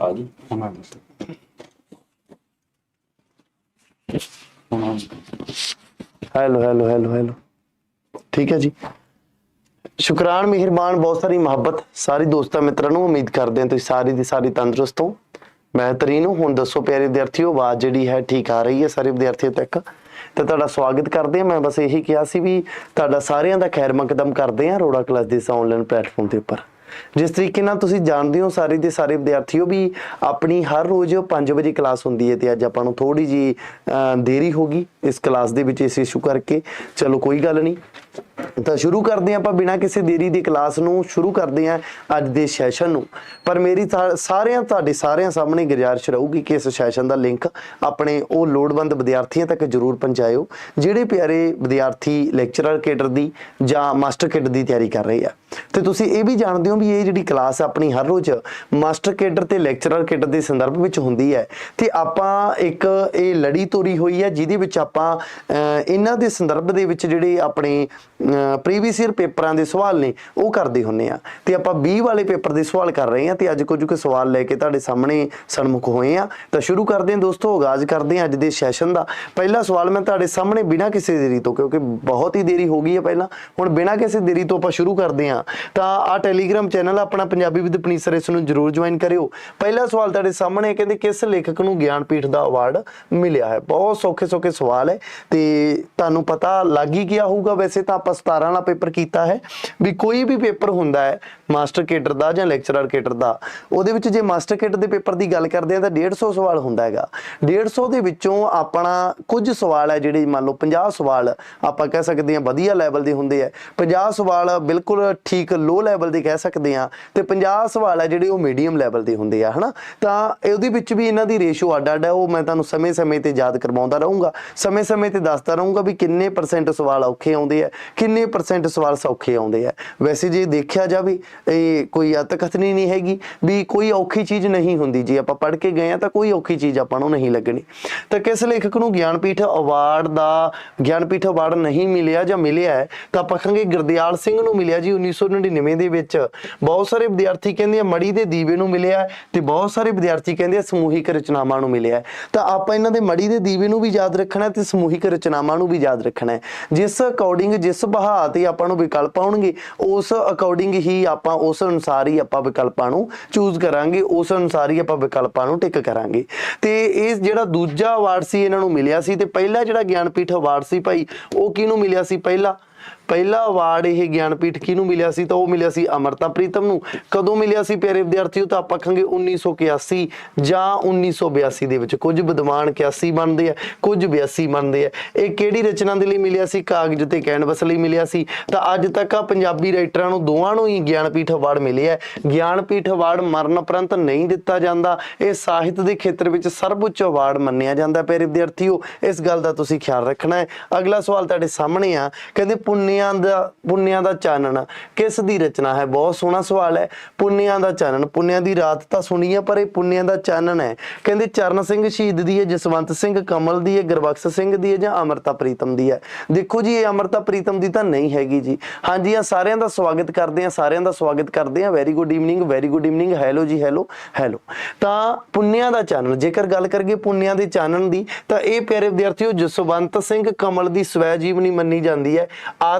ਹੁਣ ਆ hello hello hello hello ਠੀਕ ਹੈ ਜੀ। ਸ਼ੁਕਰਾਨ ਮਿਹਰਬਾਨ ਬਹੁਤ ਸਾਰੀ ਮੁਹੱਬਤ। ਸਾਰੇ ਦੋਸਤਾਂ ਮਿੱਤਰਾਂ ਨੂੰ ਉਮੀਦ ਕਰਦੇ ਹਾਂ ਤੁਸੀਂ ਸਾਰੀ ਦੀ ਸਾਰੀ ਤੰਦਰੁਸਤ ਹੋ। ਬਿਹਤਰੀਨ ਹੋ ਹੁਣ ਦੱਸੋ ਪਿਆਰੇ ਵਿਦਿਆਰਥੀਓ ਆਵਾਜ਼ ਜਿਹੜੀ ਹੈ ਠੀਕ ਆ ਰਹੀ ਹੈ ਸਾਰੇ ਵਿਦਿਆਰਥੀਆਂ ਤੱਕ? ਤੇ ਤੁਹਾਡਾ ਸਵਾਗਤ ਕਰਦੇ ਹਾਂ। ਮੈਂ ਬਸ ਇਹੀ ਕਿਹਾ ਸੀ ਵੀ ਤੁਹਾਡਾ ਸਾਰਿਆਂ ਦਾ ਖੈਰ ਮਕਦਮ ਕਰਦੇ ਹਾਂ ਰੋੜਾ ਕਲਾਸ ਦੇ ਇਸ ਆਨਲਾਈਨ ਪਲੇਟਫਾਰਮ ਦੇ ਉੱਪਰ। ਜਿਸ ਤਰੀਕੇ ਨਾਲ ਤੁਸੀਂ ਜਾਣਦੇ ਹੋ ਸਾਰੇ ਦੇ ਸਾਰੇ ਵਿਦਿਆਰਥੀਓ ਵੀ ਆਪਣੀ ਹਰ ਰੋਜ਼ 5 ਵਜੇ ਕਲਾਸ ਹੁੰਦੀ ਹੈ ਤੇ ਅੱਜ ਆਪਾਂ ਨੂੰ ਥੋੜੀ ਜੀ ਦੇਰੀ ਹੋ ਗਈ ਇਸ ਕਲਾਸ ਦੇ ਵਿੱਚ ਇਸ ਇਸ਼ੂ ਕਰਕੇ। ਚਲੋ ਕੋਈ ਗੱਲ ਨਹੀਂ। ਤਾਂ ਸ਼ੁਰੂ ਕਰਦੇ ਹਾਂ ਆਪਾਂ, ਬਿਨਾਂ ਕਿਸੇ ਦੇਰੀ ਦੀ ਕਲਾਸ ਨੂੰ ਸ਼ੁਰੂ ਕਰਦੇ ਹਾਂ ਅੱਜ ਦੇ ਸੈਸ਼ਨ ਨੂੰ। ਪਰ ਮੇਰੀ ਸਾ- ਸਾਰਿਆਂ, ਤੁਹਾਡੇ ਸਾਰਿਆਂ ਸਾਹਮਣੇ ਗੁਜ਼ਾਰਿਸ਼ ਰਹੂਗੀ ਕਿ ਇਸ ਸੈਸ਼ਨ ਦਾ ਲਿੰਕ ਆਪਣੇ ਉਹ ਲੋੜਵੰਦ ਵਿਦਿਆਰਥੀਆਂ ਤੱਕ ਜਰੂਰ ਪਹੁੰਚਾਇਓ, ਜਿਹੜੇ ਪਿਆਰੇ ਵਿਦਿਆਰਥੀ ਲੈਕਚਰਰ ਕੇਡਰ ਦੀ ਜਾਂ ਮਾਸਟਰ ਕੇਡਰ ਦੀ ਤਿਆਰੀ ਕਰ ਰਹੇ ਆ। ਤੇ ਤੁਸੀਂ ਇਹ ਵੀ ਜਾਣਦੇ ਹੋ ਵੀ ਇਹ ਜਿਹੜੀ ਕਲਾਸ ਆਪਣੀ ਹਰ ਰੋਜ਼ ਮਾਸਟਰ ਕੇਡਰ ਤੇ ਲੈਕਚਰਰ ਕੇਡਰ ਦੇ ਸੰਦਰਭ ਵਿੱਚ ਹੁੰਦੀ ਹੈ, ਤੇ ਆਪਾਂ ਇੱਕ ਇਹ ਲੜੀ ਤੋਰੀ ਹੋਈ ਹੈ, ਜਿਹਦੇ ਵਿੱਚ ਆਪਾਂ ਇਹਨਾਂ ਦੇ ਸੰਦਰਭ ਦੇ ਵਿੱਚ ਜਿਹੜੇ ਆਪਣੇ ਪ੍ਰੀਵੀਅਸ ਈਅਰ ਪੇਪਰਾਂ ਦੇ ਸਵਾਲ ਨੇ, ਉਹ ਕਰਦੇ ਹੁੰਨੇ ਆ। ਤੇ ਆਪਾਂ 20 ਵਾਲੇ ਪੇਪਰ ਦੇ ਸਵਾਲ ਕਰ ਰਹੇ ਹਾਂ ਤੇ ਅੱਜ ਕੁਝ ਕੁ ਸਵਾਲ ਲੈ ਕੇ ਤੁਹਾਡੇ ਸਾਹਮਣੇ ਸਨਮੁਖ ਹੋਏ ਆ। ਤਾਂ ਸ਼ੁਰੂ ਕਰਦੇ ਹਾਂ ਦੋਸਤੋ, ਆਗਾਜ਼ ਕਰਦੇ ਹਾਂ ਅੱਜ ਦੇ ਸੈਸ਼ਨ ਦਾ। ਪਹਿਲਾ ਸਵਾਲ ਮੈਂ ਤੁਹਾਡੇ ਸਾਹਮਣੇ ਬਿਨਾਂ ਕਿਸੇ ਦੇਰੀ ਤੋਂ, ਕਿਉਂਕਿ ਬਹੁਤ ਹੀ ਦੇਰੀ ਹੋ ਗਈ ਹੈ ਪਹਿਲਾਂ, ਹੁਣ ਬਿਨਾਂ ਕਿਸੇ ਦੇਰੀ ਤੋਂ ਆਪਾਂ ਸ਼ੁਰੂ ਕਰਦੇ ਹਾਂ। ਤਾਂ ਆ ਟੈਲੀਗ੍ਰਾਮ ਚੈਨਲ ਆਪਣਾ ਪੰਜਾਬੀ ਵਿਦ ਪਨੀਸਰ, ਇਸ ਨੂੰ ਜਰੂਰ ਜੁਆਇਨ ਕਰਿਓ। ਪਹਿਲਾ ਸਵਾਲ ਤੁਹਾਡੇ ਸਾਹਮਣੇ, ਕਹਿੰਦੇ ਕਿਸ ਲੇਖਕ ਨੂੰ ਗਿਆਨਪੀਠ ਦਾ ਅਵਾਰਡ ਮਿਲਿਆ ਹੈ? ਬਹੁਤ ਸੌਖੇ ਸੌਖੇ ਸਵਾਲ ਹੈ ਤੇ ਤੁਹਾਨੂੰ ਪਤਾ ਲੱਗ ਹੀ ਗਿਆ ਹੋਊਗਾ ਵੈਸੇ ਤਾਂ ਆਪਾਂ 17 ਵਾਲਾ ਪੇਪਰ ਕੀਤਾ ਹੈ, ਵੀ ਕੋਈ ਵੀ ਪੇਪਰ ਹੁੰਦਾ ਹੈ, ਮਾਸਟਰ ਕੇਡਰ ਦਾ ਜਾਂ ਲੈਕਚਰਰ ਕੇਡਰ ਦਾ, ਉਹਦੇ ਵਿੱਚ ਜੇ ਮਾਸਟਰ ਕੇਡਰ ਦੇ ਪੇਪਰ ਦੀ ਗੱਲ ਕਰਦੇ ਆ ਤਾਂ 150 ਸਵਾਲ ਹੁੰਦਾ ਹੈਗਾ। 150 ਦੇ ਵਿੱਚੋਂ ਆਪਣਾ ਕੁਝ ਸਵਾਲ ਹੈ ਜਿਹੜੇ ਮੰਨ ਲਓ 50 ਸਵਾਲ ਆਪਾਂ ਕਹਿ ਸਕਦੇ ਹਾਂ ਵਧੀਆ ਲੈਵਲ ਦੇ ਹੁੰਦੇ ਆ 50 ਸਵਾਲ ਬਿਲਕੁਲ ਠੀਕ ਲੋ ਲੈਵਲ ਦੇ ਕਹਿ ਸਕਦੇ ਆ ਤੇ 50 ਸਵਾਲ ਹੈ ਜਿਹੜੇ ਉਹ ਮੀਡੀਅਮ ਲੈਵਲ ਦੇ ਹੁੰਦੇ ਆ, ਹਨਾ? ਤਾਂ ਇਹਦੇ ਵਿੱਚ ਵੀ ਇਹਨਾਂ ਦੀ ਰੇਸ਼ੋ ਅੱਡ ਅੱਡ ਹੈ, ਉਹ ਮੈਂ ਤੁਹਾਨੂੰ ਸਮੇਂ-ਸਮੇਂ ਤੇ ਯਾਦ ਕਰਵਾਉਂਦਾ ਰਹੂੰਗਾ। ਸਮੇਂ-ਸਮੇਂ ਤੇ ਦੱਸਦਾ ਰਹੂੰਗਾ ਵੀ ਕਿੰਨੇ ਪਰਸੈਂਟ ਸਵਾਲ ਔਖੇ ਆਉਂਦੇ ਆ ਕਿੰਨੇ ਪਰਸੈਂਟ ਸਵਾਲ ਸੌਖੇ ਆਉਂਦੇ ਆ? ਵੈਸੇ ਜੇ ਦੇਖਿਆ ਜਾਵੇ, ਇਹ ਕੋਈ ਅਤਕਥਨੀ ਨਹੀਂ ਹੈਗੀ ਵੀ ਕੋਈ ਔਖੀ ਚੀਜ਼ ਨਹੀਂ ਹੁੰਦੀ। ਜੇ ਆਪਾਂ ਪੜ੍ਹ ਕੇ ਗਏ ਆ ਤਾਂ ਕੋਈ ਔਖੀ ਚੀਜ਼ ਆਪਾਂ ਨੂੰ ਨਹੀਂ ਲੱਗਣੀ। ਤਾਂ ਕਿਸ ਲੇਖਕ ਨੂੰ ਗਿਆਨਪੀਠ ਅਵਾਰਡ ਦਾ, ਗਿਆਨਪੀਠ ਅਵਾਰਡ ਨਹੀਂ ਮਿਲਿਆ ਜਾਂ ਮਿਲਿਆ ਤਾਂ ਆਪਾਂ ਕਹਾਂਗੇ ਗੁਰਦਿਆਲ ਸਿੰਘ ਨੂੰ ਮਿਲਿਆ ਜੀ 1999 ਦੇ ਵਿੱਚ। ਬਹੁਤ ਸਾਰੇ ਵਿਦਿਆਰਥੀ ਕਹਿੰਦੇ ਆ ਮੜੀ ਦੇ ਦੀਵੇ ਨੂੰ ਮਿਲਿਆ ਤੇ ਬਹੁਤ ਸਾਰੇ ਵਿਦਿਆਰਥੀ ਕਹਿੰਦੇ ਆ ਸਮੂਹਿਕ ਰਚਨਾਵਾਂ ਨੂੰ ਮਿਲਿਆ ਤਾਂ ਆਪਾਂ ਇਹਨਾਂ ਦੇ ਮੜੀ ਦੇ ਦੀਵੇ ਨੂੰ ਵੀ ਯਾਦ ਰੱਖਣਾ ਤੇ ਸਮੂਹਿਕ ਰਚਨਾਵਾਂ ਨੂੰ ਵੀ ਯਾਦ ਰੱਖਣਾ ਜਿਸ ਅਕੋਰਡਿੰਗ ਜਿਸ ਬਹਾ ਤੇ ਆਪਾਂ ਨੂੰ ਵਿਕਲਪ ਆਉਣਗੇ, ਉਸ ਅਕੋਰਡਿੰਗ ਹੀ ਆਪਾਂ ਉਸ ਅਨੁਸਾਰ ਹੀ ਆਪਾਂ ਵਿਕਲਪਾਂ ਨੂੰ ਚੂਜ਼ ਕਰਾਂਗੇ, ਉਸ ਅਨੁਸਾਰ ਹੀ ਆਪਾਂ ਵਿਕਲਪਾਂ ਨੂੰ ਟਿਕ ਕਰਾਂਗੇ। ਤੇ ਇਹ ਜਿਹੜਾ ਦੂਜਾ ਅਵਾਰਡ ਸੀ, ਇਹਨਾਂ ਨੂੰ ਮਿਲਿਆ ਸੀ, ਤੇ ਪਹਿਲਾ ਜਿਹੜਾ ਗਿਆਨਪੀਠ ਅਵਾਰਡ ਸੀ ਭਾਈ, ਉਹ ਕਿਹਨੂੰ ਮਿਲਿਆ ਸੀ ਪਹਿਲਾ? ਪਹਿਲਾ ਅਵਾਰਡ ਇਹ ਗਿਆਨਪੀਠ ਕਿਹਨੂੰ ਮਿਲਿਆ ਸੀ? ਤਾਂ ਉਹ ਮਿਲਿਆ ਸੀ ਅਮਰਤਾ ਪ੍ਰੀਤਮ ਨੂੰ। ਕਦੋਂ ਮਿਲਿਆ ਸੀ ਪਿਆਰੇ ਵਿਦਿਆਰਥੀਓ? ਤਾਂ ਆਪਾਂ ਕਹਾਂਗੇ 1981 ਜਾਂ 1982 ਦੇ ਵਿੱਚ। ਕੁਝ ਵਿਦਵਾਨ 81 ਮੰਨਦੇ ਆ, ਕੁਝ 82 ਮੰਨਦੇ ਆ। ਇਹ ਕਿਹੜੀ ਰਚਨਾ ਦੇ ਲਈ ਮਿਲਿਆ ਸੀ? ਕਾਗਜ਼ ਤੇ ਕੈਨਵਸ ਲਈ ਮਿਲਿਆ ਸੀ। ਤਾਂ ਅੱਜ ਤੱਕ ਆ ਪੰਜਾਬੀ ਰਾਈਟਰਾਂ ਨੂੰ ਦੋਵਾਂ ਨੂੰ ਹੀ ਗਿਆਨਪੀਠ ਅਵਾਰਡ ਮਿਲਿਆ ਗਿਆਨਪੀਠ ਅਵਾਰਡ ਮਰਨ ਉਪਰੰਤ ਨਹੀਂ ਦਿੱਤਾ ਜਾਂਦਾ। ਇਹ ਸਾਹਿਤ ਦੇ ਖੇਤਰ ਵਿੱਚ ਸਰਵਉੱਚ ਅਵਾਰਡ ਮੰਨਿਆ ਜਾਂਦਾ ਹੈ ਪਿਆਰੇ ਵਿਦਿਆਰਥੀਓ। ਇਸ ਗੱਲ ਦਾ ਤੁਸੀਂ ਖਿਆਲ ਰੱਖਣਾ ਹੈ। ਅਗਲਾ ਸਵਾਲ ਤੁਹਾਡੇ ਸਾਹਮਣੇ ਆ। ਕਹਿੰਦੇ ਪੁੰਨਿਆਂ ਦਾ ਪੁੰਨਿਆਂ ਦਾ ਚਾਨਣ। ਕਿਸ ਦੀ ਰਚਨਾ ਹੈ? ਬਹੁਤ ਸੋਹਣਾ ਸਵਾਲ ਹੈ। ਪੁੰਨਿਆਂ ਦਾ ਚਾਨਣ। ਪੁੰਨਿਆਂ ਦੀ ਰਾਤ ਤਾਂ ਸੁਣੀ ਹੈ ਪਰ ਇਹ ਪੁੰਨਿਆਂ ਦਾ ਚਾਨਣ ਹੈ। ਕਹਿੰਦੇ ਚਰਨ ਸਿੰਘ ਸ਼ਹੀਦ ਦੀ ਹੈ, ਜਸਵੰਤ ਸਿੰਘ ਕਮਲ ਦੀ ਹੈ, ਗੁਰਬਖਸ਼ ਸਿੰਘ ਦੀ ਹੈ ਜਾਂ ਅਮਰਤਾ ਪ੍ਰੀਤਮ ਦੀ ਹੈ? ਦੇਖੋ ਜੀ, ਇਹ ਅਮਰਤਾ ਪ੍ਰੀਤਮ ਦੀ ਤਾਂ ਨਹੀਂ ਹੈਗੀ ਜੀ। ਹਾਂਜੀ ਆ ਸਾਰਿਆਂ ਦਾ ਸਵਾਗਤ ਕਰਦੇ ਆ ਸਾਰਿਆਂ ਦਾ ਸਵਾਗਤ ਕਰਦੇ ਆ very good evening very good evening hello ji hello hello ਤਾਂ ਪੁੰਨਿਆਂ ਦਾ ਚਾਨਣ, ਜੇਕਰ ਗੱਲ ਕਰੀਏ ਪੁੰਨਿਆਂ ਦੇ ਚਾਨਣ ਦੀ, ਤਾਂ ਇਹ ਪਿਆਰੇ ਵਿਦਿਆਰਥੀਓ, ਜਸਵੰਤ ਸਿੰਘ ਕਮਲ ਦੀ ਸਵੈ ਜੀਵਨੀ ਮੰਨੀ ਜਾਂਦੀ ਹੈ।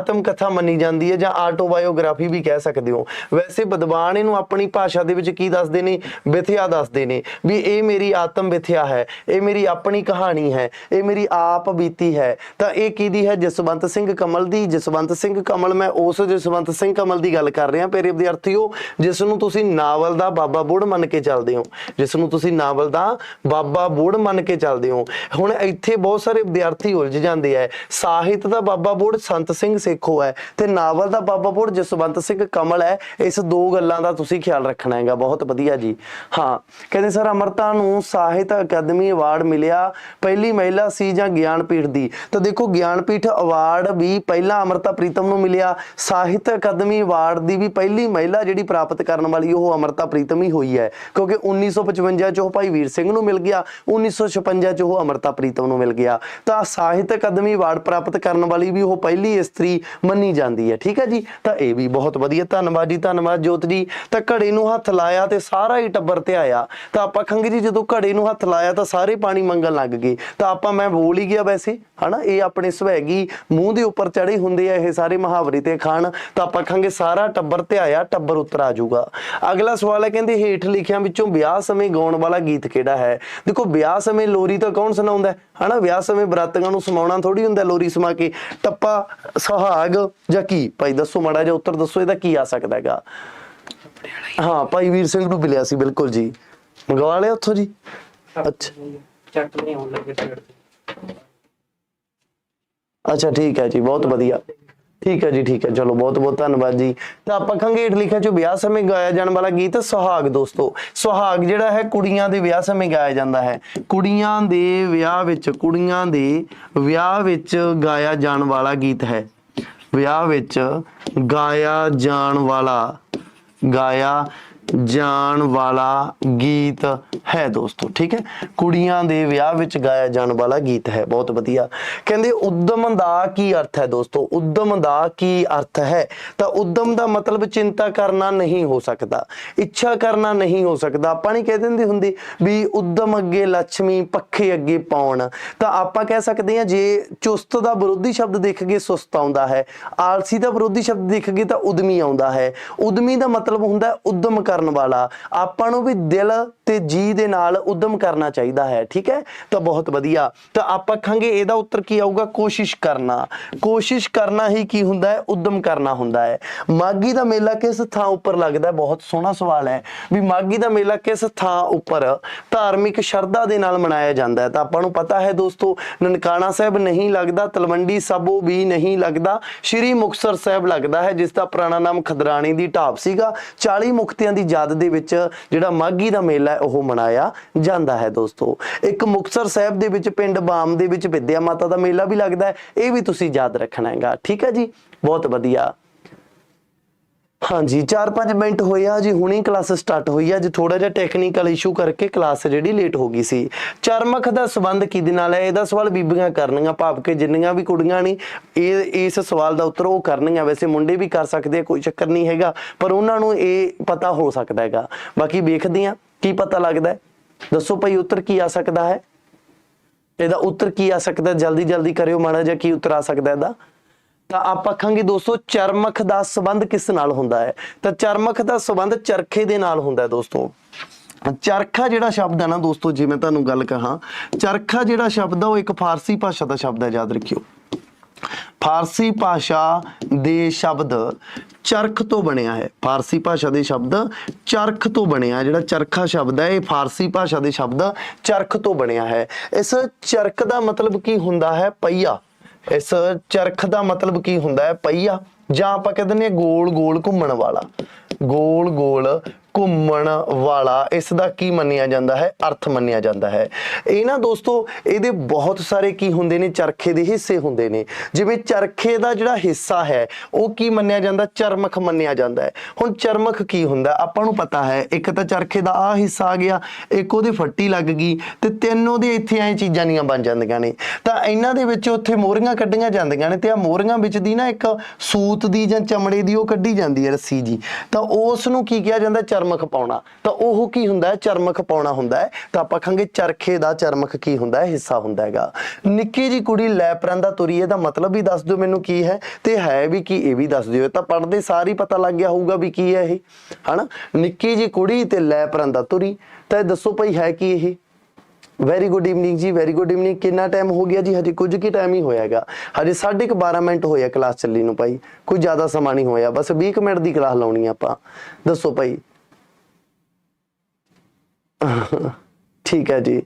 ਆਤਮ ਕਥਾ ਮੰਨੀ ਜਾਂਦੀ ਹੈ ਜਾਂ ਆਟੋਬਾਇਓਗ੍ਰਾਫੀ ਵੀ ਕਹਿ ਸਕਦੇ ਹੋ। ਵੈਸੇ ਵਿਦਵਾਨ ਇਹਨੂੰ ਆਪਣੀ ਭਾਸ਼ਾ ਦੇ ਵਿੱਚ ਕੀ ਦੱਸਦੇ ਨੇ? ਵਿਥਿਆ ਦੱਸਦੇ ਨੇ ਵੀ ਇਹ ਮੇਰੀ ਆਤਮ ਵਿਥਿਆ ਹੈ, ਇਹ ਮੇਰੀ ਆਪਣੀ ਕਹਾਣੀ ਹੈ, ਇਹ ਮੇਰੀ ਆਪ ਬੀਤੀ ਹੈ। ਤਾਂ ਇਹ ਕਿਹਦੀ ਹੈ? ਜਸਵੰਤ ਸਿੰਘ ਕਮਲ ਦੀ। ਜਸਵੰਤ ਸਿੰਘ ਕਮਲ, ਮੈਂ ਉਸ ਜਸਵੰਤ ਸਿੰਘ ਕਮਲ ਦੀ ਗੱਲ ਕਰ ਰਿਹਾ ਪਿਆਰੇ ਵਿਦਿਆਰਥੀਓ, ਜਿਸ ਨੂੰ ਤੁਸੀਂ ਨਾਵਲ ਦਾ ਬਾਬਾ ਬੁੜ ਮੰਨ ਕੇ ਚੱਲਦੇ ਹੋ। ਜਿਸ ਨੂੰ ਤੁਸੀਂ ਨਾਵਲ ਦਾ ਬਾਬਾ ਬੁੜ ਮੰਨ ਕੇ ਚੱਲਦੇ ਹੋ। ਹੁਣ ਇੱਥੇ ਬਹੁਤ ਸਾਰੇ ਵਿਦਿਆਰਥੀ ਉਲਝ ਜਾਂਦੇ ਆ। ਸਾਹਿਤ ਦਾ ਬਾਬਾ ਬੁੜ ਸੰਤ ਸਿੰਘ ਸੇਖੋ ਹੈ। ਤੇ ਨਾਵਲ ਦਾ ਬਾਬਾ ਬੁੱਢ ਜਸਵੰਤ ਸਿੰਘ ਕਮਲ ਹੈ। ਇਸ ਦੋ ਗੱਲਾਂ ਦਾ ਤੁਸੀਂ ਖਿਆਲ ਰੱਖਣਾ ਹੈਗਾ। ਬਹੁਤ ਵਧੀਆ ਜੀ। ਹਾਂ, ਕਹਿੰਦੇ ਸਰ ਅਮਰਤਾ ਨੂੰ ਸਾਹਿਤ ਅਕਾਦਮੀ ਅਵਾਰਡ ਮਿਲਿਆ। ਪਹਿਲੀ ਮਹਿਲਾ ਸੀ ਜਾਂ ਗਿਆਨਪੀਠ ਦੀ? ਤਾਂ ਦੇਖੋ ਗਿਆਨਪੀਠ ਅਵਾਰਡ ਵੀ ਪਹਿਲਾਂ ਅਮਰਤਾ ਪ੍ਰੀਤਮ ਨੂੰ ਮਿਲਿਆ। ਸਾਹਿਤ ਅਕਾਦਮੀ ਅਵਾਰਡ ਦੀ ਵੀ ਪਹਿਲੀ ਮਹਿਲਾ ਜਿਹੜੀ ਪ੍ਰਾਪਤ ਕਰਨ ਵਾਲੀ ਉਹ ਅਮਰਤਾ ਪ੍ਰੀਤਮ ਹੀ ਹੋਈ ਹੈ। ਕਿਉਂਕਿ 1955 ਚ ਉਹ ਭਾਈ ਵੀਰ ਸਿੰਘ ਨੂੰ ਮਿਲ ਗਿਆ। 1956 ਚ ਉਹ ਅਮਰਤਾ ਪ੍ਰੀਤਮ ਨੂੰ ਮਿਲ ਗਿਆ। ਤਾਂ ਸਾਹਿਤ ਅਕਾਦਮੀ ਅਵਾਰਡ ਪ੍ਰਾਪਤ ਕਰਨ ਵਾਲੀ ਵੀ ਉਹ ਪਹਿਲੀ ਇਸਤਰੀ ਮੰਨੀ ਜਾਂਦੀ ਹੈ। ਠੀਕ ਹੈ ਜੀ? ਤਾਂ ਇਹ ਵੀ ਬਹੁਤ ਵਧੀਆ। ਧੰਨਵਾਦ ਜੀ, ਧੰਨਵਾਦ ਜੋਤ ਜੀ। ਤਾਂ ਘੜੇ ਨੂੰ ਹੱਥ ਲਾਇਆ ਤੇ ਸਾਰਾ ਹੀ ਟੱਬਰ ਤੇ ਆਇਆ। ਤਾਂ ਆਪਾਂ ਖੰਗੇ ਜੀ, ਜਦੋਂ ਘੜੇ ਨੂੰ ਹੱਥ ਲਾਇਆ ਤਾਂ ਸਾਰੇ ਪਾਣੀ ਮੰਗਣ ਲੱਗ ਗਏ। ਤਾਂ ਆਪਾਂ ਮੈਂ ਬੋਲ ਹੀ ਗਿਆ ਵੈਸੇ। ਹਨਾ? ਇਹ ਆਪਣੇ ਸਵੈਗੀ ਮੂੰਹ ਦੇ ਉੱਪਰ ਚੜੇ ਹੁੰਦੇ ਆ ਇਹ ਸਾਰੇ ਮੁਹਾਵਰੇ ਤੇ ਖਾਣ। ਤਾਂ ਆਪਾਂ ਕਹਾਂਗੇ ਸਾਰਾ ਟੱਬਰ ਤੇ ਆਇਆ, ਟੱਬਰ ਉੱਤਰ ਆ ਜਾਊਗਾ। ਅਗਲਾ ਸਵਾਲ ਹੈ, ਕਹਿੰਦੇ ਹੇਠ ਲਿਖਿਆਂ ਵਿੱਚੋਂ ਵਿਆਹ ਸਮੇਂ ਗਾਉਣ ਵਾਲਾ ਗੀਤ ਕਿਹੜਾ ਹੈ? ਦੇਖੋ, ਵਿਆਹ ਸਮੇਂ ਲੋਰੀ ਤਾਂ ਕੌਣ ਸੁਣਾਉਂਦਾ? ਹੈ? ਹਨਾ? ਵਿਆਹ ਸਮੇਂ ਬਰਾਤੀਆਂ ਨੂੰ ਸਮਾਉਣਾ ਥੋੜੀ ਹੁੰਦਾ ਲੋਰੀ ਸਮਾ ਕੇ। ਟੱਪਾ ਸੁਹਾਗ ਜਾਂ ਕੀ? ਭਾਈ ਦੱਸੋ ਮਾੜਾ ਜਿਹਾ ਉੱਤਰ ਦੱਸੋ, ਇਹਦਾ ਕੀ ਆ ਸਕਦਾ ਹੈਗਾ? ਹਾਂ, ਭਾਈ ਵੀਰ ਸਿੰਘ ਨੂੰ ਮਿਲਿਆ ਸੀ, ਬਿਲਕੁਲ ਜੀ। ਮੰਗਵਾ ਲਿਆ ਉੱਥੋਂ ਜੀ? ਅੱਛਾ। ਚੱਕ ਨਹੀਂ ਹੋਣ ਲੱਗੇ ਸਾਈਡ ਅੱਛਾ, ਠੀਕ ਹੈ ਜੀ, ਬਹੁਤ ਵਧੀਆ। ਠੀਕ ਹੈ ਜੀ, ਠੀਕ ਹੈ। ਚਲੋ, ਬਹੁਤ ਬਹੁਤ ਧੰਨਵਾਦ ਜੀ। ਤਾਂ ਆਪਾਂ ਖੰਗੇਟ ਲਿਖਿਆ ਚ ਵਿਆਹ ਸਮੇਂ ਗਾਇਆ ਜਾਣ ਵਾਲਾ ਗੀਤ ਸੁਹਾਗ, ਦੋਸਤੋ। ਸੁਹਾਗ ਜਿਹੜਾ ਹੈ, ਕੁੜੀਆਂ ਦੇ ਵਿਆਹ ਸਮੇਂ ਗਾਇਆ ਜਾਂਦਾ ਹੈ। ਕੁੜੀਆਂ ਦੇ ਵਿਆਹ ਵਿੱਚ, ਕੁੜੀਆਂ ਦੇ ਵਿਆਹ ਵਿੱਚ ਗਾਇਆ ਜਾਣ ਵਾਲਾ ਗੀਤ ਹੈ। ਵਿਆਹ ਵਿੱਚ ਗਾਇਆ ਜਾਣ ਵਾਲਾ ਗਾਇਆ ਜਾਣ ਵਾਲਾ ਗੀਤ ਹੈ ਦੋਸਤੋ, ਠੀਕ ਹੈ? ਕੁੜੀਆਂ ਦੇ ਵਿਆਹ ਵਿੱਚ ਗਾਇਆ ਜਾਣ ਵਾਲਾ ਗੀਤ ਹੈ, ਬਹੁਤ ਵਧੀਆ। ਕਹਿੰਦੇ ਉਦਮ ਦਾ ਕੀ ਅਰਥ ਹੈ ਦੋਸਤੋ? ਉਦਮ ਦਾ ਕੀ ਅਰਥ ਹੈ? ਤਾਂ ਉਦਮ ਦਾ ਮਤਲਬ ਚਿੰਤਾ ਕਰਨਾ ਨਹੀਂ ਹੋ ਸਕਦਾ, ਇੱਛਾ ਕਰਨਾ ਨਹੀਂ ਹੋ ਸਕਦਾ। ਆਪਾਂ ਨਹੀਂ ਕਹਿ ਦਿੰਦੇ ਹੁੰਦੇ ਵੀ ਉਦਮ ਅੱਗੇ ਲక్ష్ਮੀ ਪੱਖੇ ਅੱਗੇ ਪਾਉਣ। ਤਾਂ ਆਪਾਂ ਕਹਿ ਸਕਦੇ ਹਾਂ ਜੇ ਚੁਸਤ ਦਾ ਵਿਰੋਧੀ ਸ਼ਬਦ ਦੇਖ ਕੇ ਸੁਸਤ ਆਉਂਦਾ ਹੈ, ਆਲਸੀ ਦਾ ਵਿਰੋਧੀ ਸ਼ਬਦ ਦੇਖ ਕੇ ਤਾਂ ਉਦਮੀ ਆਉਂਦਾ ਹੈ। ਉਦਮੀ ਦਾ ਮਤਲਬ ਹੁੰਦਾ ਹੈ ਉਦਮ ਕਰਨ ਵਾਲਾ, ਆਪਾਂ ਨੂੰ ਵੀ ਦਿਲ ਤੇ ਜੀ ਦੇ ਨਾਲ ਉਦਮ ਕਰਨਾ ਚਾਹੀਦਾ ਹੈ, ਠੀਕ ਹੈ? ਤਾਂ ਬਹੁਤ ਵਧੀਆ। ਤਾਂ ਆਪਾਂ ਕਹਾਂਗੇ ਇਹਦਾ ਉੱਤਰ ਕੀ ਆਊਗਾ? ਕੋਸ਼ਿਸ਼ ਕਰਨਾ। ਕੋਸ਼ਿਸ਼ ਕਰਨਾ ਹੀ ਕੀ ਹੁੰਦਾ ਹੈ? ਉਦਮ ਕਰਨਾ ਹੁੰਦਾ ਹੈ। ਮਾਗੀ ਦਾ ਮੇਲਾ ਕਿਸ ਥਾਂ ਉੱਪਰ ਲੱਗਦਾ ਬਹੁਤ ਸੋਹਣਾ ਸਵਾਲ ਹੈ। ਵੀ ਮਾਗੀ ਦਾ ਮੇਲਾ ਕਿਸ ਥਾਂ ਉੱਪਰ ਧਾਰਮਿਕ ਸ਼ਰਧਾ ਦੇ ਨਾਲ ਮਨਾਇਆ ਜਾਂਦਾ ਹੈ? ਤਾਂ ਆਪਾਂ ਨੂੰ ਪਤਾ ਹੈ ਦੋਸਤੋ, ਨਨਕਾਣਾ ਸਾਹਿਬ ਨਹੀਂ ਲੱਗਦਾ, ਤਲਵੰਡੀ ਸਾਬੋ ਵੀ ਨਹੀਂ ਲੱਗਦਾ, ਸ਼੍ਰੀ ਮੁਕਤਸਰ ਸਾਹਿਬ ਲੱਗਦਾ ਹੈ, ਜਿਸ ਦਾ ਪੁਰਾਣਾ ਨਾਮ ਖਦਰਾਣੀ ਦੀ ਢਾਬ ਸੀਗਾ। 40 ਮੁਕਤਿਆਂ ਦੀ ਯਾਦ ਦੇ ਵਿੱਚ ਜਿਹੜਾ ਮਾਗੀ ਦਾ ਮੇਲਾ ਹੈ, ਉਹ ਮਨਾਇਆ ਜਾਂਦਾ ਹੈ ਦੋਸਤੋ। ਇੱਕ ਮੁਕਤਸਰ ਸਾਹਿਬ ਦੇ ਵਿੱਚ, ਪਿੰਡ ਬਾਮ ਦੇ ਵਿੱਚ ਵਿਦਿਆ ਮਾਤਾ ਦਾ ਮੇਲਾ ਵੀ ਲੱਗਦਾ ਹੈ, ਇਹ ਵੀ ਤੁਸੀਂ ਯਾਦ ਰੱਖਣਾ ਹੈਗਾ। ਠੀਕ ਹੈ ਜੀ? ਬਹੁਤ ਵਧੀਆ। ਹਾਂਜੀ 4-5 ਮਿੰਟ ਹੋਏ ਆ ਜੀ ਹੁਣੀ ਕਲਾਸ ਸਟਾਰਟ ਹੋਈ ਆ ਜੀ ਥੋੜਾ ਜਿਹਾ ਟੈਕਨੀਕਲ ਇਸ਼ੂ ਕਰਕੇ ਕਲਾਸ ਜਿਹੜੀ ਲੇਟ ਹੋ ਗਈ ਸੀ। ਚਰਮਖ ਦਾ ਸੰਬੰਧ ਕਿਹਦੇ ਨਾਲ ਹੈ? ਇਹਦਾ ਸਵਾਲ ਬੀਬੀਆਂ ਕਰਨੀਆਂ, ਭਾਵ ਕਿ ਜਿੰਨੀਆਂ ਵੀ ਕੁੜੀਆਂ ਨੇ, ਇਹ, ਇਸ ਸਵਾਲ ਦਾ ਉੱਤਰ ਉਹ ਕਰਨੀਆਂ। ਵੈਸੇ ਮੁੰਡੇ ਵੀ ਕਰ ਸਕਦੇ ਆ, ਕੋਈ ਚੱਕਰ ਨਹੀਂ ਹੈਗਾ, ਪਰ ਉਹਨਾਂ ਨੂੰ ਇਹ ਪਤਾ ਹੋ ਸਕਦਾ ਹੈਗਾ। ਬਾਕੀ ਵੇਖਦੇ ਆ, ਕੀ ਪਤਾ ਲੱਗਦਾ ਦੱਸੋ ਭਾਈ, ਉੱਤਰ ਕੀ ਆ ਸਕਦਾ ਹੈ? ਇਹਦਾ ਉੱਤਰ ਕੀ ਆ ਸਕਦਾ ਜਲਦੀ ਜਲਦੀ ਕਰਿਓ ਮਾੜਾ ਜਿਹਾ, ਕੀ ਉੱਤਰ ਆ ਸਕਦਾ ਇਹਦਾ? ਤਾਂ ਆਪਾਂ ਆਖਾਂਗੇ ਦੋਸਤੋ ਚਰਮਖ ਦਾ ਸੰਬੰਧ ਕਿਸ ਨਾਲ ਹੁੰਦਾ ਹੈ? ਤਾਂ ਚਰਮਖ ਦਾ ਸੰਬੰਧ ਚਰਖੇ ਦੇ ਨਾਲ ਹੁੰਦਾ ਹੈ ਦੋਸਤੋ। ਚਰਖਾ ਜਿਹੜਾ ਸ਼ਬਦ ਹੈ ਨਾ ਦੋਸਤੋ ਜੇ ਮੈਂ ਤੁਹਾਨੂੰ ਗੱਲ ਕਹਾਂ, ਚਰਖਾ ਜਿਹੜਾ ਸ਼ਬਦ ਹੈ ਉਹ ਇੱਕ ਫਾਰਸੀ ਭਾਸ਼ਾ ਦਾ ਸ਼ਬਦ ਹੈ, ਯਾਦ ਰੱਖਿਓ। ਫਾਰਸੀ ਭਾਸ਼ਾ ਦੇ ਸ਼ਬਦ ਚਰਖ ਤੋਂ ਬਣਿਆ ਹੈ। ਫਾਰਸੀ ਭਾਸ਼ਾ ਦੇ ਸ਼ਬਦ ਚਰਖ ਤੋਂ ਬਣਿਆ ਜਿਹੜਾ ਚਰਖਾ ਸ਼ਬਦ ਹੈ, ਇਹ ਫਾਰਸੀ ਭਾਸ਼ਾ ਦੇ ਸ਼ਬਦ ਚਰਖ ਤੋਂ ਬਣਿਆ ਹੈ। ਇਸ ਚਰਖ ਦਾ ਮਤਲਬ ਕੀ ਹੁੰਦਾ ਹੈ? ਪਹੀਆ। ਇਸ ਚਰਖ ਦਾ ਮਤਲਬ ਕੀ ਹੁੰਦਾ ਹੈ ਪਹੀਆ? ਜਾਂ ਆਪਾਂ ਕਹਿੰਦੇ ਨੇ ਗੋਲ ਗੋਲ ਘੁੰਮਣ ਵਾਲਾ। ਗੋਲ ਗੋਲ ਘੁੰਮਣ ਵਾਲਾ, ਇਸ ਦਾ ਕੀ ਮੰਨਿਆ ਜਾਂਦਾ ਹੈ? ਅਰਥ ਮੰਨਿਆ ਜਾਂਦਾ ਹੈ। ਇਹ ਨਾ ਦੋਸਤੋ, ਇਹਦੇ ਬਹੁਤ ਸਾਰੇ ਕੀ ਹੁੰਦੇ ਨੇ? ਚਰਖੇ ਦੇ ਹਿੱਸੇ ਹੁੰਦੇ ਨੇ। ਜਿਵੇਂ ਚਰਖੇ ਦਾ ਜਿਹੜਾ ਹਿੱਸਾ ਹੈ, ਉਹ ਕੀ ਮੰਨਿਆ ਜਾਂਦਾ? ਚਰਮਖ ਮੰਨਿਆ ਜਾਂਦਾ ਹੈ। ਹੁਣ ਚਰਮਖ ਕੀ ਹੁੰਦਾ? ਆਪਾਂ ਨੂੰ ਪਤਾ ਹੈ, ਇੱਕ ਤਾਂ ਚਰਖੇ ਦਾ ਆ ਹਿੱਸਾ ਆ ਗਿਆ, ਇੱਕ ਉਹਦੀ ਫੱਟੀ ਲੱਗ ਗਈ ਤੇ ਤਿੰਨ ਉਹਦੇ ਇੱਥੇ ਐ ਚੀਜ਼ਾਂ ਨੀਆਂ ਬਣ ਜਾਂਦੀਆਂ ਨੇ। ਤਾਂ ਇਹਨਾਂ ਦੇ ਵਿੱਚ ਉੱਥੇ ਮੋਹਰੀਆਂ ਕੱਢੀਆਂ ਜਾਂਦੀਆਂ ਨੇ ਤੇ ਆ ਮੋਹਰੀਆਂ ਵਿੱਚ ਦੀ ਨਾ ਇੱਕ ਸੂਤ ਦੀ ਜਾਂ ਚਮੜੇ ਦੀ ਉਹ ਕੱਢੀ ਜਾਂਦੀ ਹੈ ਰੱਸੀ ਜੀ। ਤਾਂ ਉਸ ਨੂੰ ਕੀ ਕਿਹਾ ਜਾਂਦਾ? ਚਰਮਖ ਪਾਉਣਾ। ਤਾਂ ਉਹ ਕੀ ਹੁੰਦਾ ਹੈ? ਚਰਮਖ ਪਾਉਣਾ ਹੁੰਦਾ ਹੈ। ਤਾਂ ਆਪਾਂ ਕਹਾਂਗੇ ਚਰਖੇ ਦਾ ਚਰਮਖ ਕੀ ਹੁੰਦਾ ਹੈ? ਹਿੱਸਾ ਹੁੰਦਾ ਹੈਗਾ। ਨਿੱਕੀ ਜੀ ਕੁੜੀ ਲੈ ਪਰਾਂਦਾ ਤੁਰੀ ਇਹਦਾ ਮਤਲਬ ਵੀ ਦੱਸ ਦਿਓ ਮੈਨੂੰ ਕੀ ਹੈ। ਤੇ ਹੈ ਵੀ ਕੀ, ਇਹ ਵੀ ਦੱਸ ਦਿਓ। ਤਾਂ ਪੜਦੇ ਸਾਰੀ ਪਤਾ ਲੱਗ ਗਿਆ ਹੋਊਗਾ ਵੀ ਕੀ ਹੈ ਇਹ। ਹਨਾ? ਨਿੱਕੀ ਜੀ ਕੁੜੀ ਤੇ ਲੈ ਪਰਾਂਦਾ ਤੁਰੀ। ਤਾਂ ਦੱਸੋ ਭਾਈ ਹੈ ਕੀ ਇਹ? Very good evening ji very good evening ਕਿੰਨਾ ਟਾਈਮ ਹੋ ਗਿਆ ਜੀ? ਹਜੇ ਕੁਝ ਕੀ ਟਾਈਮ ਹੀ ਹੋਇਆਗਾ ਹਜੇ ਸਾਢੇ ਕੁ 12 ਮਿੰਟ ਹੋਇਆ ਕਲਾਸ ਚੱਲੀ ਨੂੰ ਭਾਈ। ਕੋਈ ਜ਼ਿਆਦਾ ਸਮਾਂ ਨਹੀਂ ਹੋਇਆ। ਬਸ 20 ਕੁ ਮਿੰਟ ਦੀ ਕਲਾਸ ਲਾਉਣੀ ਆਪਾਂ। ਦੱਸੋ ਭਾਈ। ਠੀਕ ਹੈ ਜੀ।